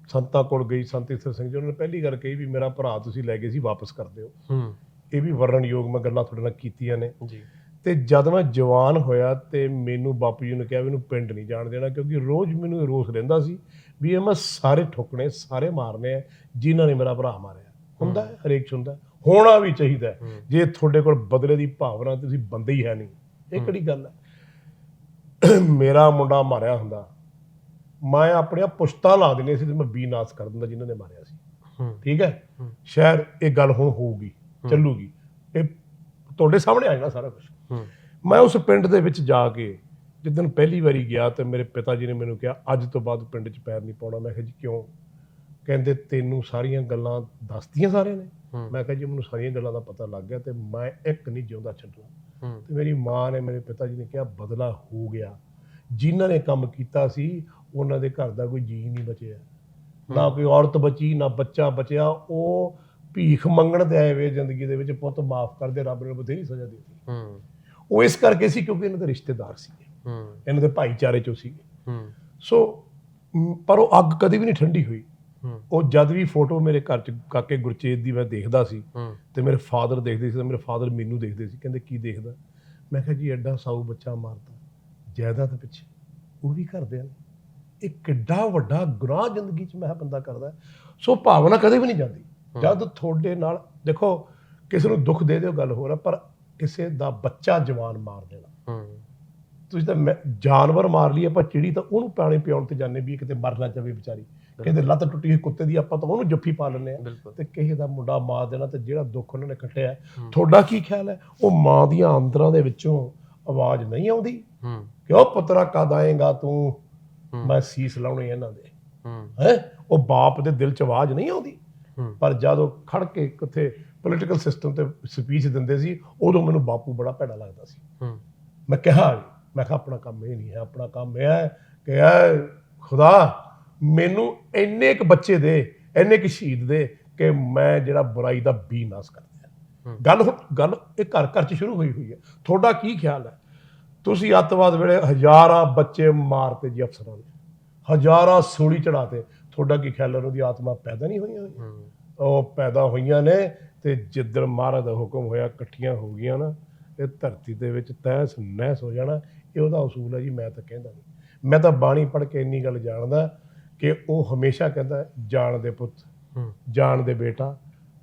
A: ਸੰਤਾਂ ਕੋਲ ਗਈ ਸੰਤ ਈਸਰ ਸਿੰਘ ਜੀ ਉਹਨਾਂ ਨੇ ਪਹਿਲੀ ਗੱਲ ਕਹੀ ਵੀ ਮੇਰਾ ਭਰਾ ਤੁਸੀਂ ਲੈ ਗਏ ਸੀ ਵਾਪਸ ਕਰ ਦਿਓ।
B: ਹੂੰ।
A: ਇਹ ਵੀ ਵਰਣਯੋਗ ਮੈਂ ਗੱਲਾਂ ਤੁਹਾਡੇ ਨਾਲ ਕੀਤੀਆਂ ਨੇ।
B: ਜੀ।
A: ਤੇ ਜਦ ਮੈਂ ਜਵਾਨ ਹੋਇਆ ਤੇ ਮੈਨੂੰ ਬਾਪੂ ਜੀ ਨੇ ਕਿਹਾ ਵੀ ਇਹਨੂੰ ਪਿੰਡ ਨਹੀਂ ਜਾਣ ਦੇਣਾ ਕਿਉਂਕਿ ਰੋਜ਼ ਮੈਨੂੰ ਇਹ ਰੋਸ ਰਹਿੰਦਾ ਸੀ ਵੀ ਇਹ ਮੈਂ ਸਾਰੇ ਠੁਕਣੇ ਸਾਰੇ ਮਾਰਨੇ ਆ ਜਿਨ੍ਹਾਂ ਨੇ ਮੇਰਾ ਭਰਾ ਮਾਰਿਆ। ਹੁੰਦਾ ਹੈ, ਹਰੇਕ 'ਚ ਹੁੰਦਾ ਹੈ। ਹੋਣਾ ਵੀ ਚਾਹੀਦਾ ਹੈ। ਜੇ ਤੁਹਾਡੇ ਕੋਲ ਬਦਲੇ ਦੀ ਭਾਵਨਾ ਤੁਸੀਂ ਬੰਦੇ ਹੀ ਹੈ ਨਹੀਂ। ਇਹ ਕਿਹੜੀ ਗੱਲ ਹੈ? ਮੇਰਾ ਮੁੰਡਾ ਮਾਰਿਆ ਹੁੰਦਾ। ਮੈਂ ਆਪਣੀਆਂ ਪੁਸ਼ਤਾਂ ਲਾ ਦੇਣੀਆਂ ਸੀ ਤੇ ਮੈਂ ਵੀ ਨਾਸ ਕਰ ਦਿੰਦਾ ਜਿਨ੍ਹਾਂ ਨੇ ਮਾਰਿਆ ਸੀ।
B: ਹੂੰ।
A: ਠੀਕ
B: ਹੈ।
A: ਸ਼ਾਇਦ ਇਹ ਗੱਲ ਹੁਣ ਹੋਊਗੀ ਚੱਲੂਗੀ। ਇਹ ਤੁਹਾਡੇ ਸਾਹਮਣੇ ਆ ਜਾਣਾ ਸਾਰਾ ਕੁਝ ਮੈਂ ਉਸ ਪਿੰਡ ਦੇ ਵਿੱਚ ਜਾ ਕੇ ਜਿੱਦਣ ਪਹਿਲੀ ਵਾਰੀ ਗਿਆ ਤੇ ਮੇਰੇ ਪਿਤਾ ਜੀ ਨੇ ਮੈਨੂੰ ਕਿਹਾ ਅੱਜ ਤੋਂ ਬਾਅਦ ਪਿੰਡ 'ਚ ਪੈਰ ਨਹੀਂ ਪਾਉਣਾ। ਮੈਂ ਕਿਹਾ ਜੀ ਕਿਉਂ? ਕਹਿੰਦੇ ਤੈਨੂੰ ਸਾਰੀਆਂ ਗੱਲਾਂ ਦੱਸਤੀਆਂ ਸਾਰਿਆਂ ਨੇ। ਮੈਂ ਕਿਹਾ ਜੀ ਮੈਨੂੰ ਸਾਰੀਆਂ ਗੱਲਾਂ ਦਾ ਪਤਾ ਲੱਗ ਗਿਆ ਤੇ ਮੈਂ ਇੱਕ ਨਹੀਂ ਜਿਉਂਦਾ ਛੱਡਣਾ। ਤੇ ਮੇਰੀ ਮਾਂ ਨੇ ਮੇਰੇ ਪਿਤਾ ਜੀ ਨੇ ਕਿਹਾ ਬਦਲਾ ਹੋ ਗਿਆ। ਜਿਨ੍ਹਾਂ ਨੇ ਕੰਮ ਕੀਤਾ ਸੀ ਉਹਨਾਂ ਦੇ ਘਰ ਦਾ ਕੋਈ ਜੀ ਨਹੀਂ ਬਚਿਆ। ਨਾ ਕੋਈ ਔਰਤ ਬਚੀ ਨਾ ਬੱਚਾ ਬਚਿਆ। ਉਹ ਭੀਖ ਮੰਗਣ ਤੇ ਆਏ ਵੇ ਜ਼ਿੰਦਗੀ ਦੇ ਵਿੱਚ ਪੁੱਤ ਮਾਫ ਕਰ ਦੇ ਰੱਬ ਨੇ ਬਥੇਰੀ ਸਜ਼ਾ ਦਿੱਤੀ।
B: ਹੂੰ।
A: ਉਹ ਇਸ ਕਰਕੇ ਸੀ ਕਿਉਂਕਿ ਇਹਨਾਂ ਦੇ ਰਿਸ਼ਤੇਦਾਰ ਸੀਗੇ।
B: ਹੂੰ।
A: ਇਹਨਾਂ ਦੇ ਭਾਈਚਾਰੇ ਚੋਂ ਸੀਗੇ।
B: ਹੂੰ।
A: ਸੋ ਪਰ ਉਹ ਅੱਗ ਕਦੇ ਵੀ ਨਹੀਂ ਠੰਡੀ ਹੋਈ। ਉਹ ਜਦ ਵੀ ਫੋਟੋ ਮੇਰੇ ਘਰ ਚ ਕਾਕੇ ਗੁਰਚੇਤ ਦੀ ਮੈਂ ਦੇਖਦਾ ਸੀ ਤੇ ਮੇਰੇ ਫਾਦਰ ਦੇਖਦੇ ਸੀ ਤੇ ਮੇਰੇ ਫਾਦਰ ਮੈਨੂੰ ਦੇਖਦੇ ਸੀ ਕਹਿੰਦੇ ਕੀ ਦੇਖਦਾ? ਮੈਂ ਕਿਹਾ ਜੀ ਐਡਾ ਸਾਊ ਬੱਚਾ ਮਾਰਤਾ। ਜਾਇਦਾਦ ਪਿੱਛੇ। ਉਹ ਵੀ ਕਰਦੇ ਨੇ। ਇਹ ਕਿੱਡਾ ਵੱਡਾ ਗੁਨਾਹ ਜ਼ਿੰਦਗੀ 'ਚ ਮੈਂ ਬੰਦਾ ਕਰਦਾ। ਸੋ ਭਾਵਨਾ ਕਦੇ ਵੀ ਨਹੀਂ ਜਾਂਦੀ। ਜਦ ਤੁਹਾਡੇ ਨਾਲ ਦੇਖੋ ਕਿਸੇ ਨੂੰ ਦੁੱਖ ਦੇ ਦਿਓ ਗੱਲ ਹੋਰ ਹੈ ਪਰ ਕਿਸੇ ਦਾ ਬੱਚਾ ਜਵਾਨ ਮਾਰ ਦੇਣਾ।
B: ਹੂੰ।
A: ਤੁਸੀਂ ਤਾਂ ਮੈਂ- ਜਾਨਵਰ ਮਾਰ ਲਈ ਆਪਾਂ ਚਿੜੀ ਤਾਂ ਉਹਨੂੰ ਪਾਣੀ ਪਿਆਉਣ ਤੇ ਜਾਂਦੇ ਵੀ ਇਹ ਕਿਤੇ ਮਰ ਨਾ ਜਾਵੇ ਵਿਚਾਰੀ। ਕਹਿੰਦੇ ਲੱਤ ਟੁੱਟੀ ਹੋਈ ਕੁੱਤੇ ਦੀ ਆਪਾਂ ਤਾਂ ਉਹਨੂੰ ਜੱਫੀ ਪਾ ਲੈਂਦੇ ਆ
B: ਬਿਲਕੁਲ।
A: ਤੇ ਕਿਸੇ ਦਾ ਮੁੰਡਾ ਮਾਰ ਦੇਣਾ ਤੇ ਜਿਹੜਾ ਦੁੱਖ ਉਹਨਾਂ ਨੇ ਕੱਟਿਆ ਤੁਹਾਡਾ ਕੀ ਖਿਆਲ ਹੈ? ਉਹ ਮਾਂ ਦੀਆਂ ਅੰਦਰਾਂ ਦੇ ਵਿੱਚੋਂ ਆਵਾਜ਼ ਨਹੀਂ ਆਉਂਦੀ।
B: ਹੂੰ।
A: ਕਿਉਂ ਪੁੱਤਰਾ ਕਦ ਆਏਗਾ ਤੂੰ?
B: ਹੂੰ।
A: ਮੈਂ ਸੀਸ ਲਾਉਣੇ ਇਹਨਾਂ ਦੇ।
B: ਹੂੰ।
A: ਹੈ? ਉਹ ਬਾਪ ਦੇ ਦਿਲ 'ਚ ਆਵਾਜ਼ ਨਹੀਂ ਆਉਂਦੀ।
B: ਹੂੰ।
A: ਪਰ ਜਦ ਖੜ ਕੇ ਕਿੱਥੇ ਪੋਲੀਟੀਕਲ ਸਿਸਟਮ ਤੇ ਸਪੀਚ ਦਿੰਦੇ ਸੀ ਉਦੋਂ ਮੈਨੂੰ ਬਾਪੂ ਬੜਾ ਭੈੜਾ ਲੱਗਦਾ ਸੀ।
B: ਹੂੰ।
A: ਮੈਂ ਕਿਹਾ ਮੈਂ ਕਿਹਾ ਆਪਣਾ ਕੰਮ ਇਹ ਨਹੀਂ ਹੈ ਆਪਣਾ ਕੰਮ ਇਹ ਹੈ ਕਿ ਐ ਖੁਦਾ ਮੈਨੂੰ ਇੰਨੇ ਕੁ ਬੱਚੇ ਦੇ ਇੰਨੇ ਕੁ ਸ਼ਹੀਦ ਦੇ ਕਿ ਮੈਂ ਜਿਹੜਾ ਬੁਰਾਈ ਦਾ ਬੀ ਨਾਸ ਕਰ ਦਿਆਂ। ਗੱਲ ਹੁਣ- ਗੱਲ ਇਹ ਘਰ ਘਰ ਚ ਸ਼ੁਰੂ ਹੋਈ ਹੋਈ ਹੈ। ਤੁਹਾਡਾ ਕੀ ਖਿਆਲ ਹੈ? ਤੁਸੀਂ ਅੱਤਵਾਦ ਵੇਲੇ ਹਜ਼ਾਰਾਂ ਬੱਚੇ ਮਾਰਤੇ ਜੀ ਅਫਸਰਾਂ ਨੇ। ਹਜ਼ਾਰਾਂ ਸੂਲੀ ਚੜਾਤੇ ਤੁਹਾਡਾ ਕੀ ਖਿਆਲ ਹੈ? ਉਹਨਾਂ ਦੀ ਆਤਮਾ ਪੈਦਾ ਨਹੀਂ ਹੋਈਆਂ ਹੋਈਆਂ ਉਹ ਪੈਦਾ ਹੋਈਆਂ ਨੇ ਤੇ ਜਿੱਦਣ ਮਹਾਰਾਜ ਦਾ ਹੁਕਮ ਹੋਇਆ ਇਕੱਠੀਆਂ ਹੋ ਗਈਆਂ ਨਾ ਇਹ ਧਰਤੀ ਦੇ ਵਿੱਚ ਤਹਿਸ ਨਹਿਸ ਹੋ ਜਾਣਾ ਇਹ ਉਹਦਾ ਉਸੂਲ ਹੈ ਜੀ ਮੈਂ ਤਾਂ ਕਹਿੰਦਾ ਨਹੀਂ। ਮੈਂ ਤਾਂ ਬਾਣੀ ਪੜ੍ਹ ਕੇ ਇੰਨੀ ਗੱਲ ਜਾਣਦਾ ਕਿ ਉਹ ਹਮੇਸ਼ਾ ਕਹਿੰਦਾ ਜਾਣ ਦੇ ਪੁੱਤ ਜਾਣ ਦੇ ਬੇਟਾ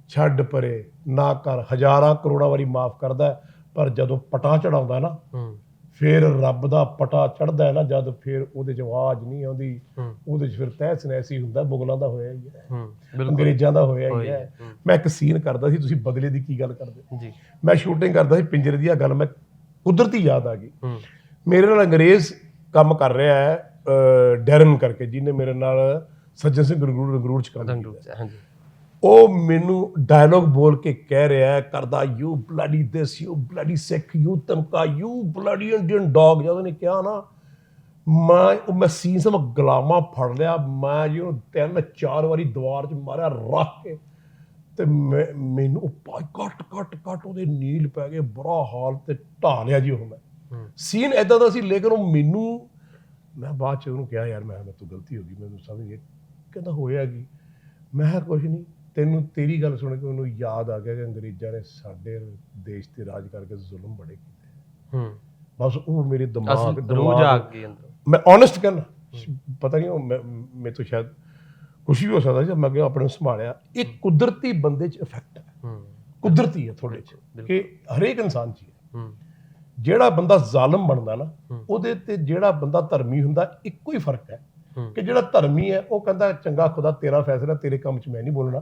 A: ਛੱਡ ਪਰੇ ਨਾ ਕਰ ਹਜ਼ਾਰਾਂ ਕਰੋੜਾਂ ਵਾਰੀ ਮਾਫ ਕਰਦਾ ਪਰ ਜਦੋਂ ਪਟਾ ਚੜਾਉਂਦਾ ਨਾ ਫਿਰ ਰੱਬ ਦਾ ਪਟਾ ਚੜਦਾ ਹੈ ਨਾ ਜਦ ਫਿਰ ਉਹਦੇ ਚ ਆਵਾਜ਼ ਨਹੀਂ ਆਉਂਦੀ ਉਹਦੇ ਚ ਫਿਰ ਤਹਿਸ ਨਹਿਸੀ ਹੁੰਦਾ ਮੁਗਲਾਂ ਦਾ ਹੋਇਆ ਹੀ ਹੈ। ਅੰਗਰੇਜ਼ਾਂ ਦਾ ਹੋਇਆ ਹੀ ਹੈ। ਮੈਂ ਇੱਕ ਸੀਨ ਕਰਦਾ ਸੀ ਤੁਸੀਂ ਬਦਲੇ ਦੀ ਕੀ ਗੱਲ ਕਰਦੇ
B: ਜੀ।
A: ਮੈਂ ਸ਼ੂਟਿੰਗ ਕਰਦਾ ਸੀ ਪਿੰਜਰੇ ਦੀ ਆ ਗੱਲ ਮੈਂ ਕੁਦਰਤੀ ਯਾਦ ਆ ਗਈ। ਮੇਰੇ ਨਾਲ ਅੰਗਰੇਜ਼ ਕੰਮ ਕਰ ਰਿਹਾ ਹੈ ਡੈਰਨ ਕਰਕੇ ਜਿਹਨੇ ਮੇਰੇ ਨਾਲ ਸੱਜਣ ਸਿੰਘ ਗਰਗੂਰ ਰੰਗਰੂਰ ਚ ਕੰਮ ਕੀਤਾ।
B: ਹਾਂਜੀ।
A: ਉਹ ਮੈਨੂੰ ਡਾਇਲੋਗ ਬੋਲ ਕੇ ਕਹਿ ਰਿਹਾ ਹੈ ਕਰਦਾ you bloody this you bloody Sikh you ਤਮਕਾ you bloody Indian dog ਜਦੋਂ ਨੇ ਕਿਹਾ ਨਾ ਮੈਂ ਉਹ ਮੈਂ ਸੀਨ ਸਮ ਗਲਾਮਾ ਫੜ ਲਿਆ ਮੈਂ ਜੀ ਉਹਨੂੰ ਤਿੰਨ ਚਾਰ ਵਾਰੀ ਦੀਵਾਰ 'ਚ ਮਾਰਿਆ ਰੱਖ ਕੇ। ਤੇ ਮੈਂ- ਮੈਨੂੰ ਉਹ ਪਾਈ ਕੱਟ ਕੱਟ ਕੱਟ ਉਹਦੇ ਨੀਲ ਪੈ ਗਏ ਬੁਰਾ ਹਾਲ ਤੇ ਢਾ ਲਿਆ ਜੀ ਉਹ ਮੈਂ ਸੀਨ ਐਦਾਂ ਦਾ ਸੀ ਲੇਕਿਨ ਉਹ ਮੈਨੂੰ ਮੈਂ ਬਾਅਦ ਚ ਉਹਨੂੰ ਕਿਹਾ ਯਾਰ ਮੈਂ ਮੇਰੇ ਤੋਂ ਗਲਤੀ ਹੋ ਗਈ ਮੈਨੂੰ ਸਮਝ ਨਹੀਂ ਕਹਿੰਦਾ ਹੋਇਆ ਕੀ? ਮੈਂ ਕੁਝ ਨਹੀਂ। ਤੈਨੂੰ ਤੇਰੀ ਗੱਲ ਸੁਣ ਕੇ ਉਹਨੂੰ ਯਾਦ ਆ ਗਿਆ ਕਿ ਅੰਗਰੇਜ਼ਾਂ ਨੇ ਸਾਡੇ ਦੇਸ਼ ਤੇ ਰਾਜ ਕਰਕੇ ਜ਼ੁਲਮ ਬੜੇ ਕੀਤੇ
B: ਹੂੰ।
A: ਬਸ ਉਹ ਮੇਰੇ ਦਿਮਾਗ
B: ਰੂਹ ਜਾਗ ਗਈ ਅੰਦਰ।
A: ਮੈਂ ਓਨੈਸਟ ਕਹਿਣਾ ਪਤਾ ਨਹੀਂ ਉਹ ਮੈਂ ਤੋਂ ਸ਼ਾਇਦ ਕੁਝ ਵੀ ਹੋ ਸਕਦਾ ਜਦ ਮੈਂ ਅੱਗੇ ਆਪਣੇ ਨੂੰ ਸੰਭਾਲਿਆ। ਇਹ ਕੁਦਰਤੀ ਬੰਦੇ 'ਚ ਇਫੈਕਟ ਹੈ
B: ਹੂੰ।
A: ਕੁਦਰਤੀ ਹੈ ਥੋੜੇ 'ਚ ਕਿ ਹਰੇਕ ਇਨਸਾਨ 'ਚ ਹੀ ਜਿਹੜਾ ਬੰਦਾ ਜ਼ਾਲਮ ਬਣਦਾ ਨਾ। ਉਹਦੇ ਤੇ ਜਿਹੜਾ ਬੰਦਾ ਧਰਮੀ ਹੁੰਦਾ ਇੱਕੋ ਹੀ ਫ਼ਰਕ ਹੂੰ। ਕਿ ਜਿਹੜਾ ਧਰਮੀ ਹੈ ਉਹ ਕਹਿੰਦਾ ਚੰਗਾ ਖੁਦਾ ਤੇਰਾ ਫੈਸਲਾ ਤੇਰੇ ਕੰਮ 'ਚ ਮੈਂ ਨਹੀਂ ਬੋਲਣਾ।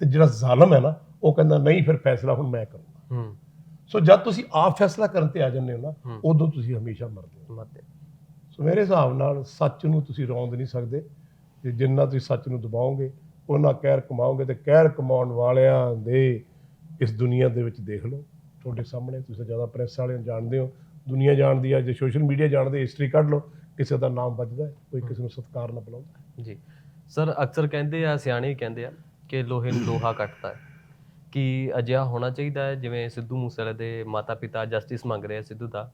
A: ਤੇ ਜਿਹੜਾ ਜ਼ਾਲਮ ਹੈ ਨਾ ਉਹ ਕਹਿੰਦਾ ਨਹੀਂ ਫਿਰ ਫੈਸਲਾ ਹੁਣ ਮੈਂ ਕਰੂੰਗਾ। ਸੋ ਜਦ ਤੁਸੀਂ ਆਪ ਫੈਸਲਾ ਕਰਨ ਤੇ ਆ ਜਾਂਦੇ ਹੋ ਨਾ। ਉਦੋਂ ਤੁਸੀਂ ਹਮੇਸ਼ਾ ਮਰਦੇ ਹੋ।
B: ਮਤੇ
A: ਸੋ ਮੇਰੇ ਹਿਸਾਬ ਨਾਲ ਸੱਚ ਨੂੰ ਤੁਸੀਂ ਰੌਂਦ ਨਹੀਂ ਸਕਦੇ। ਤੇ ਜਿੰਨਾ ਤੁਸੀਂ ਸੱਚ ਨੂੰ ਦਬਾਓਗੇ ਉਹਨਾਂ ਕਹਿਰ ਕਮਾਓਗੇ ਤੇ ਕਹਿਰ ਕਮਾਉਣ ਵਾਲਿਆਂ ਦੇ ਇਸ ਦੁਨੀਆ ਦੇ ਵਿੱਚ ਦੇਖ ਲਓ। ਤੁਹਾਡੇ ਸਾਹਮਣੇ ਤੁਸੀਂ ਜ਼ਿਆਦਾ ਪ੍ਰੈਸ ਵਾਲਿਆਂ ਨੂੰ ਜਾਣਦੇ ਹੋ। ਦੁਨੀਆ ਜਾਣਦੀ ਹੈ ਜੇ ਸੋਸ਼ਲ ਮੀਡੀਆ ਜਾਣਦੇ ਹਿਸਟਰੀ ਕੱਢ ਲਓ। ਕਿਸੇ ਦਾ ਨਾਮ ਵੱਜਦਾ ਹੈ, ਕੋਈ ਕਿਸੇ ਨੂੰ ਸਤਿਕਾਰ ਨਾ ਬੁਲਾਉਂਦਾ
B: ਜੀ। ਸਰ ਅਕਸਰ ਕਹਿੰਦੇ ਆ ਸਿਆਣੇ ਕਹਿੰਦੇ ਆ ਕਿ ਲੋਹੇ ਨੂੰ ਲੋਹਾ ਕੱਟਦਾ ਹੈ। ਕਿ ਅਜਿਹਾ ਹੋਣਾ ਚਾਹੀਦਾ ਹੈ ਜਿਵੇਂ ਸਿੱਧੂ ਮੂਸੇਵਾਲੇ ਦੇ ਮਾਤਾ ਪਿਤਾ ਜਸਟਿਸ ਮੰਗ ਰਹੇ ਆ ਸਿੱਧੂ ਦਾ?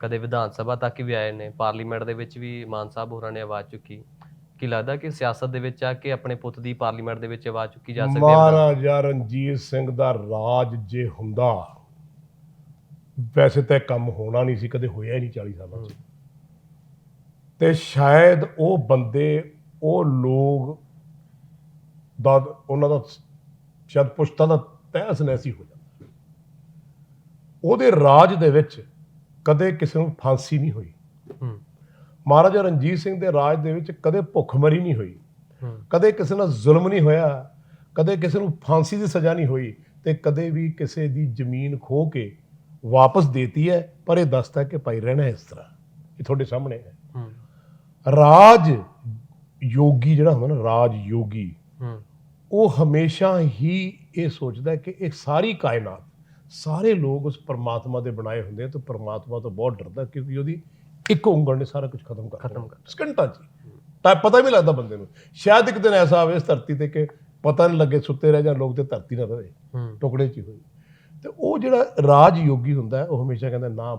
B: ਕਦੇ ਵਿਧਾਨ ਸਭਾ ਤੱਕ ਵੀ ਆਏ ਨੇ ਪਾਰਲੀਮੈਂਟ ਦੇ ਵਿੱਚ ਵੀ ਮਾਨ ਸਾਹਿਬ ਹੋਰਾਂ ਨੇ ਆਵਾਜ਼ ਚੁੱਕੀ। ਕੀ ਲੱਗਦਾ ਕਿ ਸਿਆਸਤ ਦੇ ਵਿੱਚ ਆ ਕੇ ਆਪਣੇ ਪੁੱਤ ਦੀ ਪਾਰਲੀਮੈਂਟ ਦੇ ਵਿੱਚ ਆਵਾਜ਼ ਚੁੱਕੀ ਜਾ ਸਕਦੀ ਹੈ?
A: ਮਹਾਰਾਜਾ ਰਣਜੀਤ ਸਿੰਘ ਦਾ ਰਾਜ ਜੇ ਹੁੰਦਾ ਵੈਸੇ ਤਾਂ ਕੰਮ ਹੋਣਾ ਨਹੀਂ ਸੀ ਕਦੇ ਹੋਇਆ ਹੀ ਨਹੀਂ 40 ਸਾਲਾਂ 'ਚ। ਤੇ ਸ਼ਾਇਦ ਉਹ ਬੰਦੇ ਉਹ ਲੋਕ ਦਾ ਉਹਨਾਂ ਦਾ ਸ਼ਾਇਦ ਪੁਸ਼ਤਾਂ ਦਾ ਤਹਿਸ ਨੈਸੀ ਹੋ ਜਾਂਦਾ। ਉਹਦੇ ਰਾਜ ਦੇ ਵਿੱਚ ਕਦੇ ਕਿਸੇ ਨੂੰ ਫਾਂਸੀ ਨਹੀਂ ਹੋਈ। ਮਹਾਰਾਜਾ ਰਣਜੀਤ ਸਿੰਘ ਦੇ ਰਾਜ ਦੇ ਵਿੱਚ ਕਦੇ ਭੁੱਖਮਰੀ ਨਹੀਂ ਹੋਈ। ਕਦੇ ਕਿਸੇ ਨਾਲ ਜ਼ੁਲਮ ਨਹੀਂ ਹੋਇਆ। ਕਦੇ ਕਿਸੇ ਨੂੰ ਫਾਂਸੀ ਦੀ ਸਜ਼ਾ ਨਹੀਂ ਹੋਈ ਤੇ ਕਦੇ ਵੀ ਕਿਸੇ ਦੀ ਜ਼ਮੀਨ ਖੋ ਕੇ ਵਾਪਸ ਦੇਤੀ ਹੈ। ਪਰ ਇਹ ਦੱਸਦਾ ਕਿ ਭਾਈ ਰਹਿਣਾ ਇਸ ਤਰ੍ਹਾਂ। ਇਹ ਤੁਹਾਡੇ ਸਾਹਮਣੇ ਹੂੰ। ਰਾਜ ਯੋਗੀ ਜਿਹੜਾ ਹੁੰਦਾ ਨਾ ਰਾਜ ਯੋਗੀ ਉਹ ਹਮੇਸ਼ਾ ਹੀ ਇਹ ਸੋਚਦਾ ਕਿ ਇਹ ਸਾਰੀ ਕਾਇਨਾਤ ਸਾਰੇ ਲੋਕ ਉਸ ਪਰਮਾਤਮਾ ਦੇ ਬਣਾਏ ਹੁੰਦੇ ਆ ਤੇ ਪਰਮਾਤਮਾ ਤੋਂ ਬਹੁਤ ਡਰਦਾ ਕਿਉਂਕਿ ਉਹਦੀ ਇੱਕ ਉਂਗਲ ਨੇ ਸਾਰਾ ਕੁਝ ਖਤਮ ਕਰ
B: ਖਤਮ
A: ਦੇਣਾ। ਸਕਿੰਟਾਂ 'ਚ। ਤਾਂ ਪਤਾ ਵੀ ਲੱਗਦਾ ਬੰਦੇ ਨੂੰ। ਸ਼ਾਇਦ ਇੱਕ ਦਿਨ ਐਸਾ ਆਵੇ ਇਸ ਧਰਤੀ ਤੇ ਕਿ ਪਤਾ ਨਹੀਂ ਲੱਗੇ ਸੁੱਤੇ ਰਹਿ ਜਾਣ ਲੋਕ ਤੇ ਧਰਤੀ ਨਾ ਰਹੇ ਟੁਕੜੇ 'ਚ ਹੋਈ ਤੇ ਉਹ ਜਿਹੜਾ ਰਾਜ ਯੋਗੀ ਹੁੰਦਾ ਉਹ ਹਮੇਸ਼ਾ ਕਹਿੰਦਾ ਨਾ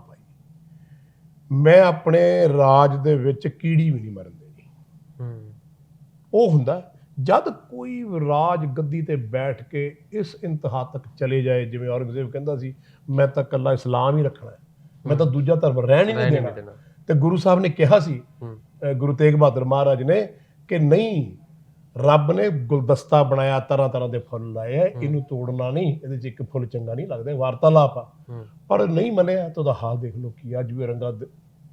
A: ਮੈਂ ਆਪਣੇ ਰਾਜ ਦੇ ਵਿੱਚ ਕੀੜੀ ਵੀ ਨਹੀਂ ਮਰਨ ਦੇਣੀ।
B: ਹੂੰ।
A: ਉਹ ਹੁੰਦਾ ਜਦ ਕੋਈ ਰਾਜ ਗੱਦੀ ਤੇ ਬੈਠ ਕੇ ਇਸ ਇੰਤਹਾ ਤੱਕ ਚਲੇ ਜਾਏ ਜਿਵੇਂ ਔਰੰਗਜ਼ੇਬ ਕਹਿੰਦਾ ਸੀ ਮੈਂ ਤਾਂ ਕੱਲਾ ਇਸਲਾਮ ਹੀ ਰੱਖਣਾ ਹੈ। ਮੈਂ ਤਾਂ ਦੂਜਾ ਧਰਮ ਰਹਿਣ ਹੀ ਨਹੀਂ ਦੇਣਾ। ਤੇ ਗੁਰੂ ਸਾਹਿਬ ਨੇ ਕਿਹਾ ਸੀ ਗੁਰੂ ਤੇਗ ਬਹਾਦਰ ਮਹਾਰਾਜ ਨੇ ਕਿ ਨਹੀਂ ਰੱਬ ਨੇ ਗੁਲਦਸਤਾ ਬਣਾਇਆ ਤਰ੍ਹਾਂ ਤਰ੍ਹਾਂ ਦੇ ਫੁੱਲ ਲਾਏ ਆ ਇਹਨੂੰ ਤੋੜਨਾ ਨਹੀਂ ਇਹਦੇ 'ਚ ਇੱਕ ਫੁੱਲ ਚੰਗਾ ਨਹੀਂ ਲੱਗਦਾ ਵਾਰਤਾਲਾਪ ਆ। ਪਰ ਨਹੀਂ ਮੰਨਿਆ ਤਾਂ ਉਹਦਾ ਹਾਲ ਦੇਖ ਲਓ ਕੀ ਅੱਜ ਵੀ ਰੰਗਾ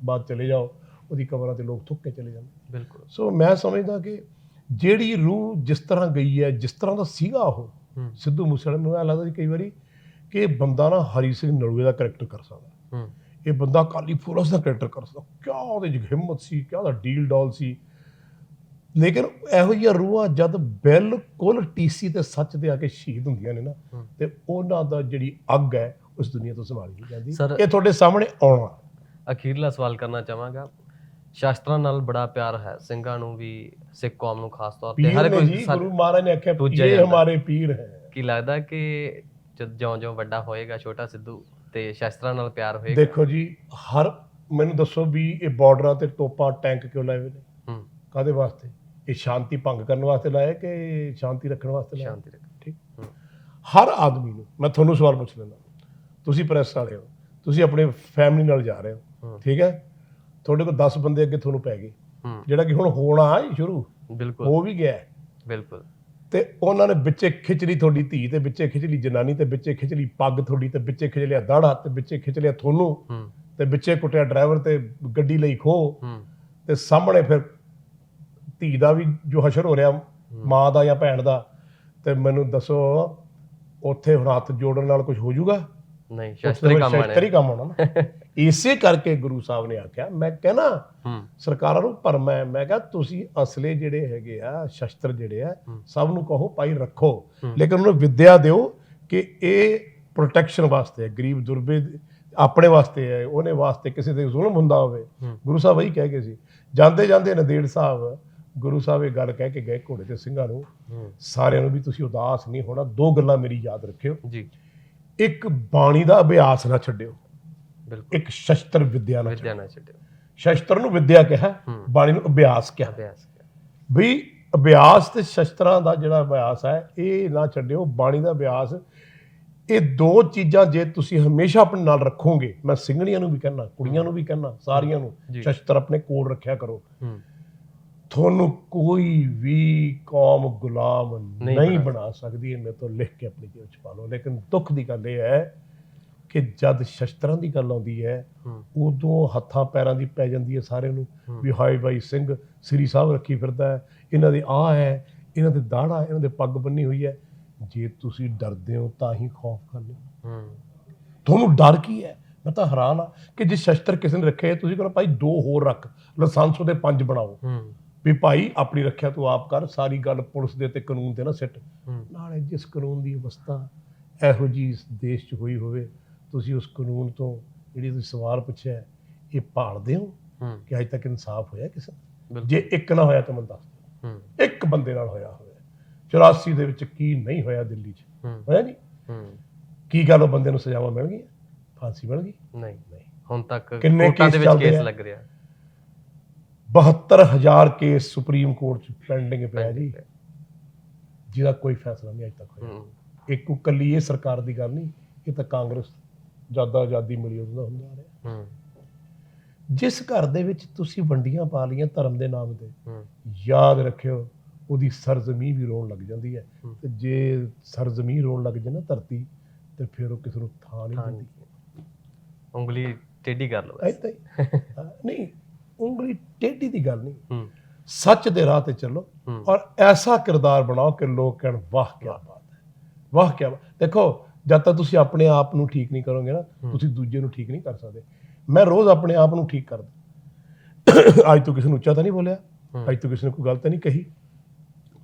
A: ਬਾਅਦ ਚਲੇ ਜਾਓ ਉਹਦੀ ਕਬਰਾਂ ਤੇ ਲੋਕ ਥੁੱਕ ਕੇ ਚਲੇ ਜਾਂਦੇ।
B: ਬਿਲਕੁਲ।
A: ਸੋ ਮੈਂ ਸਮਝਦਾ ਕਿ ਜਿਹੜੀ ਰੂਹ ਜਿਸ ਤਰ੍ਹਾਂ ਗਈ ਹੈ ਜਿਸ ਤਰ੍ਹਾਂ ਦਾ ਸੀਗਾ ਉਹ ਸਿੱਧੂ ਮੂਸੇਵਾਲੇ ਨੂੰ ਇਹ ਲੱਗਦਾ ਸੀ ਕਈ ਵਾਰੀ ਕਿ ਬੰਦਾ ਨਾ ਹਰੀ ਸਿੰਘ ਨਲੂਏ ਦਾ ਕਰੈਕਟਰ ਕਰ ਸਕਦਾ। ਇਹ ਬੰਦਾ ਕਾਲੀ ਫੋਰਸ ਦਾ ਕਰੈਕਟਰ ਕਰ ਸਕਦਾ। ਕਿਆ ਉਹਦੇ 'ਚ ਹਿੰਮਤ ਸੀ ਕਿਆ ਉਹਦਾ ਡੀਲ ਡੌਲ ਸੀ। ਲੇਕਿਨ ਇਹੋ ਜਿਹੀਆਂ ਰੂਹਾਂ ਜਦ ਬਿਲਕੁਲ ਟੀਸੀ ਤੇ ਸੱਚ ਤੇ ਆ ਕੇ ਸ਼ਹੀਦ ਹੁੰਦੀਆਂ ਨੇ ਨਾ। ਤੇ ਉਹਨਾਂ ਦਾ ਜਿਹੜੀ ਅੱਗ ਹੈ ਉਸ ਦੁਨੀਆ ਤੋਂ ਸੰਭਾਲੀ ਨਹੀਂ ਜਾਂਦੀ ਇਹ ਤੁਹਾਡੇ ਸਾਹਮਣੇ ਆਉਣਾ।
B: ਅਖੀਰਲਾ ਸਵਾਲ ਕਰਨਾ ਚਾਹਾਂਗਾ। ਸ਼ਾਸਤਰਾਂ ਨਾਲ ਬੜਾ ਪਿਆਰ ਹੈ। ਸਿੰਘਾਂ ਨੂੰ ਵੀ ਸਿੱਖ ਕੌਮ ਨੂੰ ਖਾਸ ਤੌਰ ਤੇ। ਹਰ ਕੋਈ
A: ਗੁਰੂ ਮਹਾਰਾਜ ਨੇ ਆਖਿਆ ਇਹ। ਹਮਾਰੇ ਪੀਰ ਹੈ।
B: ਕੀ ਲੱਗਦਾ ਕਿ ਜਦ ਜਿਉਂ-ਜਿਉਂ ਵੱਡਾ ਹੋਏਗਾ ਛੋਟਾ ਸਿੱਧੂ ਤੇ ਸ਼ਾਸਤਰਾਂ ਨਾਲ ਪਿਆਰ ਹੋਏਗਾ?
A: ਦੇਖੋ ਜੀ ਹਰ ਮੈਨੂੰ ਦੱਸੋ ਵੀ ਇਹ ਬਾਰਡਰਾਂ ਤੇ ਤੋਪਾਂ ਟੈਂਕ ਕਿਉਂ ਲਾਏ ਹੋਏ ਨੇ?
B: ਹੂੰ।
A: ਕਾਦੇ ਵਾਸਤੇ? ਇਹ ਸ਼ਾਂਤੀ ਭੰਗ ਕਰਨ ਵਾਸਤੇ ਲਾਏ ਕਿ ਸ਼ਾਂਤੀ ਰੱਖਣ ਵਾਸਤੇ ਲਾਏ
B: ਸ਼ਾਂਤੀ ਰੱਖ
A: ਠੀਕ। ਹਰ ਆਦਮੀ ਨੂੰ ਮੈਂ ਤੁਹਾਨੂੰ ਸਵਾਲ ਪੁੱਛ ਲੈਂਦਾ। ਤੁਸੀਂ ਪ੍ਰੈਸ ਵਾਲੇ ਹੋ। ਤੁਸੀਂ ਆਪਣੇ ਫੈਮਿਲੀ ਨਾਲ ਜਾ ਰਹੇ ਹੂੰ। ਠੀਕ ਹੈ? ਤੁਹਾਡੇ ਕੋਲ 10 ਬੰਦੇ ਅੱਗੇ ਤੁਹਾਨੂੰ ਪੈ ਗਏ। ਜਿਹੜਾ ਕਿ ਹੁਣ ਹੋਣਾ ਹੈ ਸ਼ੁਰੂ
B: ਬਿਲਕੁਲ।
A: ਹੋ ਵੀ ਗਿਆ।
B: ਬਿਲਕੁਲ।
A: ਤੇ ਉਹਨਾਂ ਨੇ ਵਿੱਚੇ ਖਿੱਚ ਲਈ ਤੁਹਾਡੀ ਧੀ ਤੇ ਵਿੱਚੇ ਖਿੱਚ ਲਈ ਜਨਾਨੀ ਤੇ ਵਿੱਚੇ ਖਿੱਚ ਲਈ ਪੱਗ ਤੁਹਾਡੀ ਤੇ ਵਿੱਚੇ ਖਿੱਚ ਲਿਆ ਦਾੜਾ ਤੇ ਵਿੱਚੇ ਖਿੱਚ ਲਿਆ ਤੁਹਾਨੂੰ ਤੇ ਵਿੱਚੇ ਕੁੱਟਿਆ ਡਰਾਈਵਰ ਤੇ ਗੱਡੀ ਲਈ ਖੋ। ਤੇ ਸਾਹਮਣੇ ਫਿਰ ਧੀ ਦਾ ਵੀ ਜੋ ਹਸ਼ਰ ਹੋ ਰਿਹਾ ਮਾਂ ਦਾ ਜਾਂ ਭੈਣ ਦਾ ਤੇ ਮੈਨੂੰ ਦੱਸੋ ਉੱਥੇ ਹੁਣ ਹੱਥ ਜੋੜਨ ਨਾਲ ਕੁਝ ਹੋ ਜਾਊਗਾ?
B: ਨਹੀਂ ਸ਼ਾਸਤਰੀ ਕੰਮ
A: ਸ਼ਸਤਰੀ
B: ਆਣੇ
A: ਕੰਮ ਹੋਣਾ ਨਾ। ਇਸੇ ਕਰਕੇ ਗੁਰੂ ਸਾਹਿਬ ਨੇ ਆਖਿਆ ਮੈਂ ਕਹਿਣਾ
B: ਹੂੰ।
A: ਸਰਕਾਰਾਂ ਨੂੰ ਪਰ ਮੈਂ ਮੈਂ ਕਿਹਾ ਤੁਸੀਂ ਅਸਲੇ ਜਿਹੜੇ ਹੈਗੇ ਆ ਸ਼ਸਤਰ ਜਿਹੜੇ ਆ ਸਭ ਨੂੰ ਕਹੋ ਭਾਈ ਰੱਖੋ। ਲੇਕਿਨ ਉਹਨੂੰ ਵਿਦਿਆ ਦਿਓ ਕਿ ਇਹ ਪ੍ਰੋਟੈਕਸ਼ਨ ਵਾਸਤੇ ਹੈ। ਗਰੀਬ ਦੁਰਬੇ ਆਪਣੇ ਵਾਸਤੇ ਹੈ। ਉਹਨੇ ਵਾਸਤੇ ਕਿਸੇ ਤੇ ਜ਼ੁਲਮ ਹੁੰਦਾ ਹੋਵੇ।
B: ਹੂੰ।
A: ਗੁਰੂ ਸਾਹਿਬ ਇਹੀ ਕਹਿ ਗਏ ਸੀ। ਜਾਂਦੇ ਜਾਂਦੇ ਨਦੇੜ ਸਾਹਿਬ ਗੁਰੂ ਸਾਹਿਬ ਇਹ ਗੱਲ ਕਹਿ ਕੇ ਗਏ ਘੋੜੇ ਤੇ ਸਿੰਘਾਂ ਨੂੰ
B: ਹੂੰ।
A: ਸਾਰਿਆਂ ਨੂੰ ਵੀ ਤੁਸੀਂ ਉਦਾਸ ਨਹੀਂ ਹੋਣਾ। ਦੋ ਗੱਲਾਂ ਮੇਰੀ ਯਾਦ ਰੱਖਿਓ।
B: ਜੀ।
A: ਇੱਕ ਬਾਣੀ ਦਾ ਅਭਿਆਸ ਨਾ ਛੱਡਿਓ।
B: ਬਿਲਕੁਲ।
A: ਇੱਕ ਸ਼ਸਤਰ ਵਿਦਿਆ ਨਾ ਛੱਡਿਓ
B: ਵਿਦਿਆ ਨਾ ਛੱਡਿਓ
A: ਸ਼ਸਤਰ ਨੂੰ ਵਿਦਿਆ ਕਿਹਾ। ਬਾਣੀ ਨੂੰ ਅਭਿਆਸ ਕਿਹਾ।
B: ਅਭਿਆਸ।
A: ਵੀ ਅਭਿਆਸ ਤੇ ਸ਼ਸਤਰਾਂ ਦਾ ਜਿਹੜਾ ਅਭਿਆਸ ਹੈ ਇਹ ਨਾ ਛੱਡਿਓ ਬਾਣੀ ਦਾ ਅਭਿਆਸ ਇਹ ਦੋ ਚੀਜ਼ਾਂ ਜੇ ਤੁਸੀਂ ਹਮੇਸ਼ਾ ਆਪਣੇ ਨਾਲ ਰੱਖੋਗੇ ਮੈਂ ਸਿੰਘਣੀਆਂ ਨੂੰ ਵੀ ਕਹਿਣਾ ਕੁੜੀਆਂ ਨੂੰ ਵੀ ਕਹਿਣਾ ਸਾਰੀਆਂ ਨੂੰ। ਸ਼ਸਤਰ ਆਪਣੇ ਕੋਲ ਰੱਖਿਆ ਕਰੋ। ਤੁਹਾਨੂੰ ਕੋਈ ਵੀ ਕੌਮ ਗੁਲਾਮ
B: ਨਹੀਂ ਬਣਾ
A: ਸਕਦੀ ਇਹ ਤੋਂ ਲਿਖ ਕੇ ਆਪਣੀ ਜੇਬ ਚ ਪਾ ਲਓ। ਲੇਕਿਨ ਦੁੱਖ ਦੀ ਗੱਲ ਇਹ ਹੈ ਕਿ ਜਦ ਸ਼ਸਤਰਾਂ ਦੀ ਗੱਲ ਆਉਂਦੀ ਹੈ ਉਦੋਂ ਹੱਥਾਂ ਪੈਰਾਂ ਦੀ ਪੈ ਜਾਂਦੀ ਹੈ ਸਾਰਿਆਂ ਨੂੰ। ਵੀ ਹਾਏ ਬਾਈ ਸਿੰਘ ਸ੍ਰੀ ਸਾਹਿਬ ਰੱਖੀ ਫਿਰਦਾ ਹੈ ਇਹਨਾਂ ਦੇ ਆ ਹੈ ਇਹਨਾਂ ਦੇ ਦਾੜਾ ਇਹਨਾਂ ਦੇ ਪੱਗ ਬੰਨੀ ਹੋਈ ਹੈ। ਜੇ ਤੁਸੀਂ ਡਰਦੇ ਹੋ ਤਾਂ ਹੀ ਖੌਫ ਕਰਦੇ ਹੋ। ਤੁਹਾਨੂੰ ਡਰ ਕੀ ਹੈ? ਮੈਂ ਤਾਂ ਹੈਰਾਨ ਆ ਕਿ ਜੇ ਸ਼ਸਤਰ ਕਿਸੇ ਨੇ ਰੱਖੇ ਤੁਸੀਂ ਕਹਿੰਦੇ ਭਾਈ ਦੋ ਹੋਰ ਰੱਖ ਲਾਇਸੈਂਸ ਉਹਦੇ ਪੰਜ ਬਣਾਓ। ਵੀ ਭਾਈ ਆਪਣੀ ਰੱਖਿਆ ਤੂੰ ਆਪ ਕਰ ਸਾਰੀ ਗੱਲ ਪੁਲਿਸ ਦੇ ਤੇ ਕਾਨੂੰਨ ਤੇ ਨਾ ਸਿੱਟ। ਨਾਲੇ ਜਿਸ ਕਾਨੂੰਨ ਦੀ ਅਵਸਥਾ ਇਹੋ ਜੀ ਇਸ ਦੇਸ਼ 'ਚ ਹੋਈ ਹੋਵੇ ਤੁਸੀਂ ਉਸ ਕਾਨੂੰਨ ਤੋਂ ਜਿਹੜੀ ਤੁਸੀਂ ਸਵਾਲ ਪੁੱਛਿਆ ਇਹ ਭਾਲਦੇ ਹੋ ਕਿ ਅਜੇ ਤੱਕ ਇਨਸਾਫ ਹੋਇਆ ਕਿਸੇ ਜੇ ਇੱਕ ਨਾ ਹੋਇਆ ਤਾਂ ਮੈਨੂੰ ਦੱਸ ਇੱਕ ਬੰਦੇ ਨਾਲ ਹੋਇਆ ਹੋਵੇ 84 ਦੇ ਵਿੱਚ ਕੀ ਨਹੀਂ ਹੋਇਆ ਦਿੱਲੀ 'ਚ? ਹੋਇਆ ਨਹੀਂ? ਕੀ ਗੱਲ ਉਹ ਬੰਦੇ ਨੂੰ ਸਜ਼ਾਵਾਂ ਮਿਲ ਗਈਆਂ ਫਾਂਸੀ ਮਿਲ ਗਈ
B: ਨਹੀਂ
A: ਨਹੀਂ।
B: ਹੁਣ ਤੱਕ ਕੋਰਟਾਂ ਦੇ ਵਿੱਚ ਕੇਸ? ਲੱਗ ਰਿਹਾ।
A: 72000 ਕੇਸ ਸੁਪਰੀਮ ਕੋਰਟ 'ਚ ਪੈਂਡਿੰਗ ਪਿਆ ਜੀ। ਜਿਹਦਾ ਕੋਈ ਫੈਸਲਾ ਨਹੀਂ ਅਜੇ ਤੱਕ ਹੋਇਆ। ਇੱਕ ਕੱਲੀ ਇਹ ਸਰਕਾਰ ਦੀ ਗੱਲ ਨਹੀਂ ਇਹ ਤਾਂ ਕਾਂਗਰਸ ਜ਼ਿਆਦਾ ਆਜ਼ਾਦੀ ਮਿਲੀ ਉਦੋਂ ਦਾ ਹੁੰਦਾ ਆ ਰਿਹਾ।
B: ਹੂੰ।
A: ਜਿਸ ਘਰ ਦੇ ਵਿੱਚ ਤੁਸੀਂ ਵੰਡੀਆਂ ਪਾ ਲਈਆਂ ਧਰਮ ਦੇ ਨਾਮ ਤੇ
B: ਹੂੰ।
A: ਯਾਦ ਰੱਖਿਓ ਉਹਦੀ ਸਰਜ਼ਮੀਨ ਵੀ ਰੋਣ ਲੱਗ ਜਾਂਦੀ ਹੈ।
B: ਹੂੰ।
A: ਤੇ ਜੇ ਸਰਜ਼ਮੀਨ ਰੋਣ ਲੱਗ ਜੇ ਨਾ ਧਰਤੀ ਤੇ ਫਿਰ ਉਹ ਕਿਸੇ ਨੂੰ ਥਾਂ ਨਹੀਂ
B: ਥਾਂ
A: ਦਿੰਦੀ।
B: ਉਂਗਲੀ ਟੇਢੀ ਕਰ ਲਓ
A: ਐਦਾਂ ਹੀ। ਹਾਂ, ਨਹੀਂ ਉਂਗਲੀ ਟੇਢੀ ਦੀ ਗੱਲ ਨਹੀਂ।
B: ਹੂੰ।
A: ਸੱਚ ਦੇ ਰਾਹ ਤੇ ਚੱਲੋ
B: ਹੂੰ।
A: ਔਰ ਐਸਾ ਕਿਰਦਾਰ ਬਣਾਓ ਕਿ ਲੋਕ ਕਹਿਣ ਵਾਹ ਕੀ ਬਾਤ ਹੈ ਵਾਹ ਕੀ ਦੇਖੋ ਜਦ ਤੱਕ ਤੁਸੀਂ ਆਪਣੇ ਆਪ ਨੂੰ ਠੀਕ ਨਹੀਂ ਕਰੋਗੇ ਨਾ ਤੁਸੀਂ ਦੂਜੇ ਨੂੰ ਠੀਕ ਨਹੀਂ ਕਰ ਸਕਦੇ। ਮੈਂ ਰੋਜ਼ ਆਪਣੇ ਆਪ ਨੂੰ ਠੀਕ ਕਰਦਾ। ਅੱਜ ਤੂੰ ਕਿਸੇ ਨੂੰ ਉੱਚਾ ਤਾਂ ਨਹੀਂ ਬੋਲਿਆ। ਅੱਜ ਤੂੰ ਕਿਸੇ ਨੂੰ ਕੋਈ ਗਲਤ ਤਾਂ ਨਹੀਂ ਕਹੀ।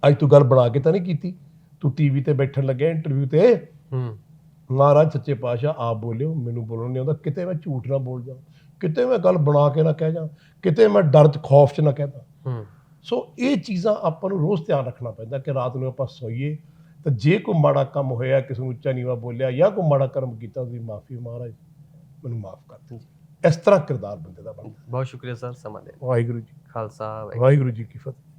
A: ਅੱਜ ਤੂੰ ਗੱਲ ਬਣਾ ਕੇ ਤਾਂ ਨਹੀਂ ਕੀਤੀ। ਤੂੰ ਟੀਵੀ ਤੇ ਬੈਠਣ ਲੱਗਿਆ ਇੰਟਰਵਿਊ ਤੇ।
B: ਹੂੰ।
A: ਮਹਾਰਾਜ ਸੱਚੇ ਪਾਤਸ਼ਾਹ ਆਪ ਬੋਲਿਓ ਮੈਨੂੰ ਬੋਲਣ ਨਹੀਂ ਆਉਂਦਾ। ਕਿਤੇ ਮੈਂ ਝੂਠ ਨਾ ਬੋਲ ਜਾ ਕਿਤੇ ਮੈਂ ਗੱਲ ਬਣਾ ਕੇ ਨਾ ਕਹਿ ਜਾ ਕਿਤੇ ਮੈਂ ਡਰ ਚ ਖੌਫ ਚ ਨਾ ਕਹਿਦਾ
B: ਹੂੰ।
A: ਸੋ ਇਹ ਚੀਜ਼ਾਂ ਆਪਾਂ ਨੂੰ ਰੋਜ਼ ਧਿਆਨ ਰੱਖਣਾ ਪੈਂਦਾ ਕਿ ਰਾਤ ਨੂੰ ਆਪਾਂ ਸੋਈਏ ਤਾਂ ਜੇ ਕੋਈ ਮਾੜਾ ਕੰਮ ਹੋਇਆ ਕਿਸੇ ਨੂੰ ਉੱਚਾ ਨੀਵਾ ਬੋਲਿਆ ਜਾਂ ਕੋਈ ਮਾੜਾ ਕਰਮ ਕੀਤਾ ਉਹਦੀ ਮਾਫੀ ਮਹਾਰਾਜ ਮੈਨੂੰ ਮਾਫ ਕਰ ਦਿਓ। ਇਸ ਤਰ੍ਹਾਂ ਕਿਰਦਾਰ ਬੰਦੇ ਦਾ ਬਣਦਾ।
B: ਬਹੁਤ ਸ਼ੁਕਰੀਆ ਸਰ ਸਮਾਂ ਦੇ
A: ਵਾਹਿਗੁਰੂ ਜੀ।
B: ਖਾਲਸਾ ਵਾਹਿਗੁਰੂ।
A: ਵਾਹਿਗੁਰੂ ਜੀ ਕੀ ਫਤਿਹ।